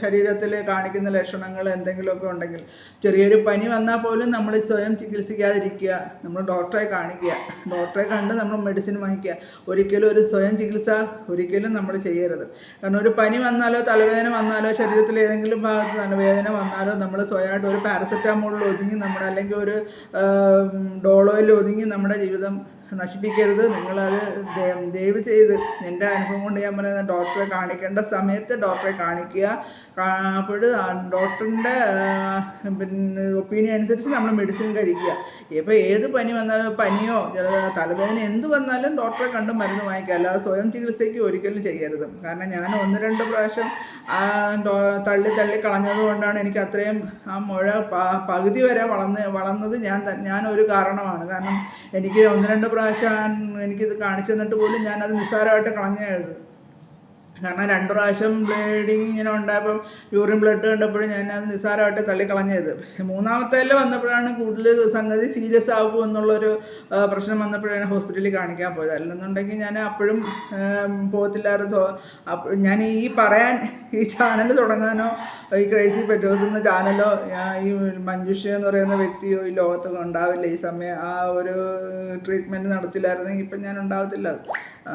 ശരീരത്തിൽ കാണിക്കുന്ന ലക്ഷണങ്ങൾ എന്തെങ്കിലുമൊക്കെ ഉണ്ടെങ്കിൽ ചെറിയൊരു പനി വന്നാൽ പോലും നമ്മൾ സ്വയം ചികിത്സിക്കാതിരിക്കുക. നമ്മൾ ഡോക്ടറെ കാണിക്കുക. ഡോക്ടറെ കണ്ട് നമ്മൾ മെഡിസിൻ വാങ്ങിക്കുക. ഒരിക്കലും ഒരു സ്വയം ചികിത്സ ഒരിക്കലും നമ്മൾ ചെയ്യരുത്. കാരണം ഒരു പനി വന്നാലോ തലവേദന വന്നാലോ ശരീരത്തിൽ ഏതെങ്കിലും ഭാഗത്ത് തലവേദന വന്നാലോ നമ്മൾ സ്വയമായിട്ട് ഒരു പാരസെറ്റാമോളിൽ ഒതുങ്ങി നമ്മുടെ അല്ലെങ്കിൽ ഒരു ഡോളോയിൽ ഒതുങ്ങി നമ്മുടെ ജീവിതം നശിപ്പിക്കരുത്. നിങ്ങളത് ദയ- ദയവ് ചെയ്ത് എന്റെ അനുഭവം കൊണ്ട് ഞാൻ പറയുന്നത് ഡോക്ടറെ കാണിക്കേണ്ട സമയത്ത് ഡോക്ടറെ കാണിക്കുക. അപ്പോൾ ഡോക്ടറിന്റെ പിന്നെ ഒപ്പീനിയൻ അനുസരിച്ച് നമ്മൾ മെഡിസിൻ കഴിക്കുക. ഇപ്പോൾ ഏത് പനി വന്നാലും പനിയോ തലവേദന എന്ത് വന്നാലും ഡോക്ടറെ കണ്ട് മരുന്ന് വാങ്ങിക്കുക. അല്ലാതെ സ്വയം ചികിത്സയ്ക്ക് ഒരിക്കലും ചെയ്യരുത്. കാരണം ഞാൻ ഒന്ന് രണ്ട് പ്രാവശ്യം തള്ളി തള്ളി കളഞ്ഞത് കൊണ്ടാണ് എനിക്ക് അത്രയും ആ മുഴ പകുതി വരെ വളർന്ന് വളർന്നത് ഞാൻ ഞാൻ ഒരു കാരണമാണ്. കാരണം എനിക്ക് ഒന്ന് രണ്ട് പ്രാവശ്യം എനിക്കിത് കാണിച്ചു തന്നിട്ട് പോലും ഞാനത് നിസ്സാരമായിട്ട് കളഞ്ഞായിരുന്നു കാരണം രണ്ട് പ്രാവശ്യം ബ്ലീഡിങ് ഇങ്ങനെ ഉണ്ടായപ്പം യൂറിൻ ബ്ലഡ് കണ്ടപ്പോഴും ഞാൻ അത് നിസ്സാരമായിട്ട് തള്ളിക്കളഞ്ഞത്. മൂന്നാമത്തേൽ വന്നപ്പോഴാണ് കൂടുതൽ സംഗതി സീരിയസ് ആകുമോ എന്നുള്ളൊരു പ്രശ്നം വന്നപ്പോഴാണ് ഹോസ്പിറ്റലിൽ കാണിക്കാൻ പോയത്. അല്ലെന്നുണ്ടെങ്കിൽ ഞാൻ അപ്പോഴും പോകത്തില്ലായിരുന്നു. ഞാൻ ഈ പറയാൻ ഈ ചാനൽ തുടങ്ങാനോ ഈ ക്രൈസി പെറ്റോസ് എന്ന ചാനലോ ഈ മഞ്ജുഷ എന്ന് പറയുന്ന വ്യക്തിയോ ഈ ലോകത്തൊക്കെ ഉണ്ടാവില്ല. ഈ സമയം ആ ഒരു ട്രീറ്റ്മെന്റ് നടത്തില്ലായിരുന്നെങ്കിൽ ഇപ്പം ഞാൻ ഉണ്ടാവത്തില്ല.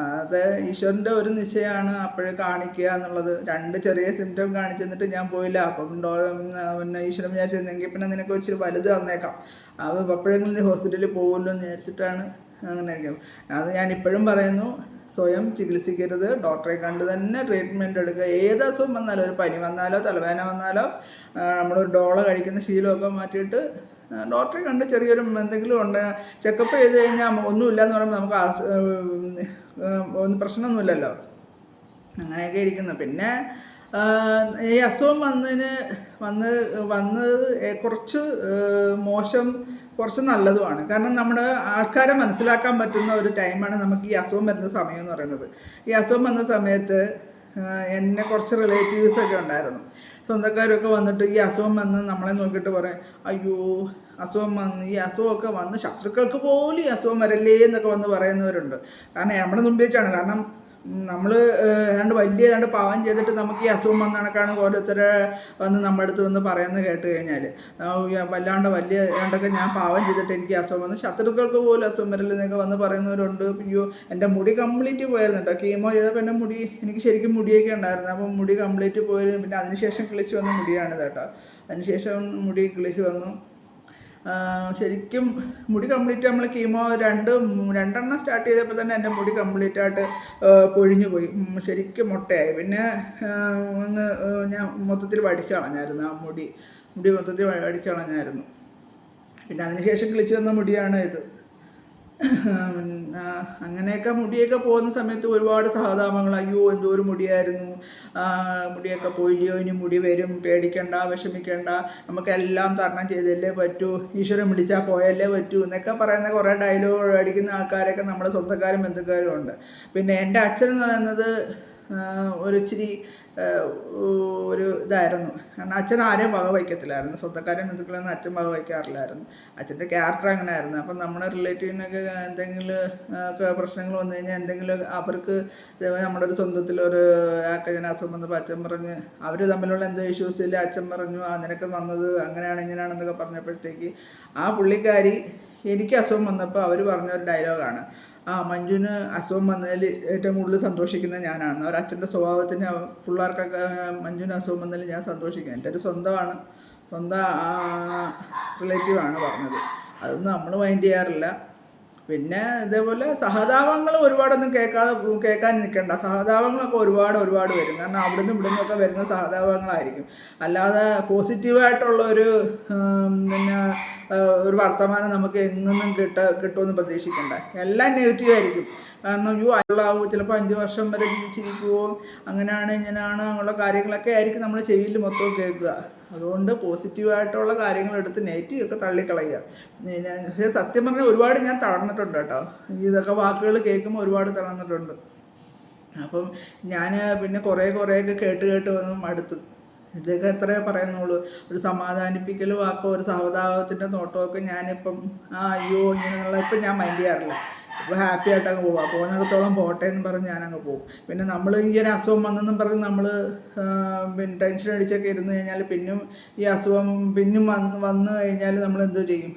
അത് ഈശ്വരന്റെ ഒരു നിശ്ചയമാണ് അപ്പോഴേ കാണിക്കുക എന്നുള്ളത്. രണ്ട് ചെറിയ സിംറ്റം കാണിച്ചു തന്നിട്ട് ഞാൻ പോയില്ല. അപ്പം പിന്നെ ഈശ്വരൻ വിചാരിച്ചിരുന്നെങ്കിൽ പിന്നെ നിനക്ക് ഇച്ചിരി വലുത് തന്നേക്കാം. അത് എപ്പോഴെങ്കിലും നീ ഹോസ്പിറ്റലിൽ പോകുമല്ലോ എന്ന് വിചാരിച്ചിട്ടാണ് അങ്ങനെ അത് ഞാൻ ഇപ്പോഴും പറയുന്നു സ്വയം ചികിത്സിക്കരുത്. ഡോക്ടറെ കണ്ട് തന്നെ ട്രീറ്റ്മെന്റ് എടുക്കുക. ഏത് അസുഖം വന്നാലും ഒരു പനി വന്നാലോ തലവേദന വന്നാലോ നമ്മളൊരു ഡോള കഴിക്കുന്ന ശീലമൊക്കെ മാറ്റിയിട്ട് ഡോക്ടറെ കണ്ട് ചെറിയൊരു എന്തെങ്കിലും ഉണ്ട് ചെക്കപ്പ് ചെയ്ത് കഴിഞ്ഞാൽ ഒന്നുമില്ല എന്ന് പറയുമ്പോൾ നമുക്ക് ഒന്നും പ്രശ്നമൊന്നുമില്ലല്ലോ. അങ്ങനെയൊക്കെ ഇരിക്കുന്നു. പിന്നെ ഈ അസുഖം വന്നതിന് വന്ന് വന്നത് കുറച്ച് മോശം കുറച്ച് നല്ലതുമാണ്. കാരണം നമ്മുടെ ആൾക്കാരെ മനസ്സിലാക്കാൻ പറ്റുന്ന ഒരു ടൈമാണ് നമുക്ക് ഈ അസുഖം വരുന്ന സമയം എന്ന് പറയുന്നത്. ഈ അസുഖം വന്ന സമയത്ത് എന്നെ കുറച്ച് റിലേറ്റീവ്സൊക്കെ ഉണ്ടായിരുന്നു. സ്വന്തക്കാരൊക്കെ വന്നിട്ട് ഈ അസുഖം വന്ന് നമ്മളെ നോക്കിയിട്ട് പറയും അയ്യോ അസുഖം വന്ന് ഈ അസുഖമൊക്കെ വന്ന് ശത്രുക്കൾക്ക് പോലും ഈ അസുഖം വരല്ലേ എന്നൊക്കെ വന്ന് പറയുന്നവരുണ്ട്. കാരണം നമ്മുടെ മുമ്പിലേക്കാണ് കാരണം നമ്മൾ ഏതാണ്ട് വലിയ ഏതാണ്ട് പാവം ചെയ്തിട്ട് നമുക്ക് ഈ അസുഖം വന്ന കണക്കാണ് ഓരോരുത്തരെ വന്ന് നമ്മുടെ അടുത്ത് വന്ന് പറയുന്നത് കേട്ട് കഴിഞ്ഞാൽ വല്ലാണ്ട് വലിയ രണ്ടൊക്കെ ഞാൻ പാവം ചെയ്തിട്ട് എനിക്ക് അസുഖം വന്നു. ശത്രുക്കൾക്ക് പോലും അസുഖം വരില്ലെന്നൊക്കെ വന്ന് പറയുന്നവരുണ്ട്. അയ്യോ എന്റെ മുടി കംപ്ലീറ്റ് പോയിരുന്നു കേട്ടോ. കീമോ ചെയ്തപ്പോൾ എന്റെ മുടി എനിക്ക് ശരിക്കും മുടിയൊക്കെ ഉണ്ടായിരുന്നു. അപ്പം മുടി കംപ്ലീറ്റ് പോയിരുന്നു. പിന്നെ അതിനുശേഷം കിളിച്ച് വന്ന മുടിയാണ് കേട്ടോ. അതിനുശേഷം മുടി കിളിച്ച് വന്നു. ശരിക്കും മുടി കംപ്ലീറ്റ് നമ്മൾ കീമോ രണ്ട് രണ്ടെണ്ണം സ്റ്റാർട്ട് ചെയ്തപ്പോൾ തന്നെ എന്റെ മുടി കംപ്ലീറ്റ് ആയിട്ട് പൊഴിഞ്ഞു പോയി. ശരിക്കും മുട്ടയായി. പിന്നെ ഒന്ന് ഞാൻ മൊത്തത്തിൽ വടിച്ച് കളഞ്ഞായിരുന്നു ആ മുടി. മുടി മൊത്തത്തിൽ വടിച്ച് കളഞ്ഞായിരുന്നു. പിന്നെ അതിനുശേഷം കിളിച്ചു വന്ന മുടിയാണ് ഇത്. അങ്ങനെയൊക്കെ മുടിയൊക്കെ പോകുന്ന സമയത്ത് ഒരുപാട് സഹതാപങ്ങൾ അയ്യോ എന്തോ ഒരു മുടിയായിരുന്നു. മുടിയൊക്കെ പോയില്ലയോ? ഇനി മുടി വരും. പേടിക്കണ്ട വിഷമിക്കണ്ട. നമുക്കെല്ലാം തരണം ചെയ്തല്ലേ പറ്റൂ. ഈശ്വരൻ വിളിച്ചാൽ പോയല്ലേ പറ്റൂ. എന്നൊക്കെ പറയുന്ന കുറേ ഡയലോഗ് അടിക്കുന്ന ആൾക്കാരൊക്കെ നമ്മുടെ സ്വന്തക്കാരും ബന്ധുക്കാരും ഉണ്ട്. പിന്നെ എന്റെ അച്ഛൻ എന്ന് പറയുന്നത് ഒരിച്ചിരി ഒരു ഇതായിരുന്നു. കാരണം അച്ഛൻ ആരെയും വക വയ്ക്കത്തില്ലായിരുന്നു സ്വന്തക്കാരെയും ബന്ധുക്കളൊന്നും അച്ഛൻ വക വയ്ക്കാറില്ലായിരുന്നു അച്ഛന്റെ ക്യാരക്ടർ അങ്ങനെ ആയിരുന്നു അപ്പം നമ്മുടെ റിലേറ്റീവിനൊക്കെ എന്തെങ്കിലും പ്രശ്നങ്ങൾ വന്നു കഴിഞ്ഞാൽ എന്തെങ്കിലും അവർക്ക് നമ്മുടെ ഒരു സ്വന്തത്തിൽ ഒരു ആക്കജന അസുഖം വന്നപ്പോൾ അച്ഛൻ പറഞ്ഞ് അവർ തമ്മിലുള്ള എന്തോ ഇല്ല? അച്ഛൻ പറഞ്ഞു ആ നിനക്ക് വന്നത് അങ്ങനെയാണ് ഇങ്ങനെയാണെന്നൊക്കെ പറഞ്ഞപ്പോഴത്തേക്ക് ആ പുള്ളിക്കാരി എനിക്ക് അസുഖം വന്നപ്പോൾ അവർ പറഞ്ഞ ഒരു ഡയലോഗാണ് ആ മഞ്ജുവിന് അസുഖം വന്നതിൽ ഏറ്റവും കൂടുതൽ സന്തോഷിക്കുന്നത് ഞാനാണ്. അവർ അച്ഛന്റെ സ്വഭാവത്തിന് പിള്ളേർക്കൊക്കെ മഞ്ജുവിന് അസുഖം വന്നതിൽ ഞാൻ സന്തോഷിക്കുക എന്റെ ഒരു സ്വന്തമാണ്. സ്വന്തം റിലേറ്റീവാണ് പറഞ്ഞത്. അതൊന്നും നമ്മൾ മൈൻഡ് ചെയ്യാറില്ല. പിന്നെ ഇതേപോലെ സഹതാപങ്ങൾ ഒരുപാടൊന്നും കേൾക്കാതെ കേൾക്കാൻ നിൽക്കണ്ട. സഹതാപങ്ങളൊക്കെ ഒരുപാട് ഒരുപാട് വരും. കാരണം അവിടുന്ന് ഇവിടുന്ന് ഒക്കെ വരുന്ന സഹതാപങ്ങളായിരിക്കും. അല്ലാതെ പോസിറ്റീവായിട്ടുള്ള ഒരു പിന്നെ ഒരു വർത്തമാനം നമുക്ക് എങ്ങൊന്നും കിട്ട കിട്ടുമെന്ന് പ്രതീക്ഷിക്കണ്ട. എല്ലാം നെഗറ്റീവ് ആയിരിക്കും. കാരണം യു അയാളാവും. ചിലപ്പോൾ അഞ്ച് വർഷം വരെ ജീവിച്ചിരിക്കുമോ അങ്ങനെയാണ് ഇങ്ങനെയാണ് അങ്ങനെയുള്ള കാര്യങ്ങളൊക്കെ ആയിരിക്കും നമ്മൾ ചെവിയിൽ മൊത്തം കേൾക്കുക. അതുകൊണ്ട് പോസിറ്റീവായിട്ടുള്ള കാര്യങ്ങൾ എടുത്ത് നെഗറ്റീവ് ഒക്കെ തള്ളിക്കളയുക. പക്ഷേ സത്യം പറഞ്ഞാൽ ഒരുപാട് ഞാൻ തളർന്നിട്ടുണ്ട് കേട്ടോ. ഇതൊക്കെ വാക്കുകൾ കേൾക്കുമ്പോൾ ഒരുപാട് തളർന്നിട്ടുണ്ട്. അപ്പം ഞാൻ പിന്നെ കുറേ കുറേയൊക്കെ കേട്ട് കേട്ട് വന്നു അടുത്ത് ഇതൊക്കെ എത്രയേ പറയുന്നുള്ളൂ. ഒരു സമാധാനിപ്പിക്കൽ വാക്കോ ഒരു സഹതാപത്തിന്റെ നോട്ടമൊക്കെ ഞാനിപ്പം ആ അയ്യോ ഇങ്ങനെയുള്ള ഇപ്പം ഞാൻ മൈൻഡ് ചെയ്യാറില്ല. ഹാപ്പി ആയിട്ട് അങ്ങ് പോവാം. പോകുന്നിടത്തോളം പോട്ടെ എന്ന് പറഞ്ഞ് ഞാനങ്ങ് പോകും പിന്നെ നമ്മൾ ഈ ഒരു അസുഖം വന്നെന്നും പറഞ്ഞ് നമ്മൾ പിന്നെ ടെൻഷൻ അടിച്ചൊക്കെ ഇരുന്ന് കഴിഞ്ഞാൽ പിന്നും ഈ അസുഖം പിന്നും വന്ന് വന്നു കഴിഞ്ഞാൽ നമ്മൾ എന്തോ ചെയ്യും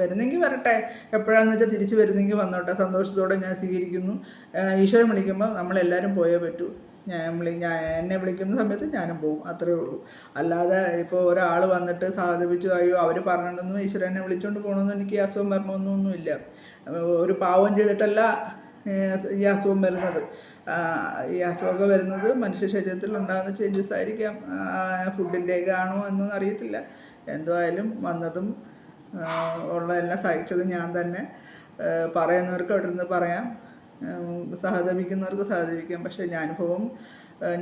വരുന്നെങ്കിൽ വരട്ടെ. എപ്പോഴാന്ന് വെച്ചാൽ തിരിച്ച് വരുന്നെങ്കിൽ വന്നോട്ടെ. സന്തോഷത്തോടെ ഞാൻ സ്വീകരിക്കുന്നു. ഈശ്വരൻ വിളിക്കുമ്പോൾ നമ്മളെല്ലാവരും പോയേ പറ്റൂ. ഞാൻ വിളി ഞാൻ എന്നെ വിളിക്കുന്ന സമയത്ത് ഞാനും പോകും അത്രേ ഉള്ളൂ. അല്ലാതെ ഇപ്പോൾ ഒരാൾ വന്നിട്ട് സാധിപ്പിച്ചു അയ്യോ അവർ പറഞ്ഞിട്ടൊന്നും ഈശ്വരനെ വിളിച്ചുകൊണ്ട് പോകണമെന്ന് എനിക്ക് അസുഖം വരണമെന്നൊന്നുമില്ല. ഒരു പാവം ചെയ്തിട്ടല്ല ഈ അസുഖം വരുന്നത്. ഈ അസുഖമൊക്കെ വരുന്നത് മനുഷ്യ ശരീരത്തിൽ ഉണ്ടാകുന്ന ചേഞ്ചസ് ആയിരിക്കാം. ഫുഡിന്റെയൊക്കെ ആണോ എന്നൊന്നും അറിയത്തില്ല. എന്തായാലും വന്നതും ഉള്ളതെല്ലാം സഹിച്ചതും ഞാൻ തന്നെ. പറയുന്നവർക്ക് അവിടെ നിന്ന് പറയാം സഹതപിക്കുന്നവർക്ക് സഹതപിക്കാം. പക്ഷേ അനുഭവം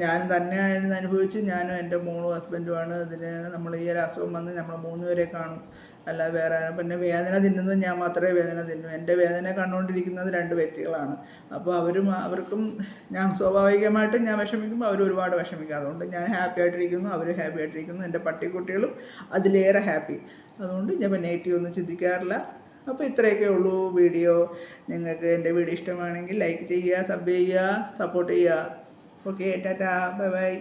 ഞാൻ തന്നെ ആയിരുന്നു അനുഭവിച്ച് ഞാനും എന്റെ മോളും ഹസ്ബൻഡുമാണ് ഇതിന് നമ്മൾ ഈ ഒരു അസുഖം വന്ന് നമ്മൾ മൂന്ന് പേരെ കാണും. അല്ല വേറെ ആരും- പിന്നെ വേദന തിന്നുന്നത് ഞാൻ മാത്രമേ വേദന തിന്നു എന്റെ വേദന കണ്ടുകൊണ്ടിരിക്കുന്നത് രണ്ട് വ്യക്തികളാണ്. അപ്പോൾ അവരും അവർക്കും ഞാൻ സ്വാഭാവികമായിട്ടും ഞാൻ വിഷമിക്കുമ്പോൾ അവർ ഒരുപാട് വിഷമിക്കും. അതുകൊണ്ട് ഞാൻ ഹാപ്പി ആയിട്ടിരിക്കുന്നു അവർ ഹാപ്പി ആയിട്ടിരിക്കുന്നു. എന്റെ പട്ടിക്കുട്ടികളും അതിലേറെ ഹാപ്പി അതുകൊണ്ട് ഞാൻ നെഗറ്റീവ് ഒന്നും ചിന്തിക്കാറില്ല. അപ്പോൾ ഇത്രയൊക്കെ ഉള്ളൂ വീഡിയോ. നിങ്ങൾക്ക് എന്റെ വീഡിയോ ഇഷ്ടമാണെങ്കിൽ ലൈക്ക് ചെയ്യുക സബ് ചെയ്യുക സപ്പോർട്ട് ചെയ്യുക. ഓക്കെ ടാറ്റാ. Bye bye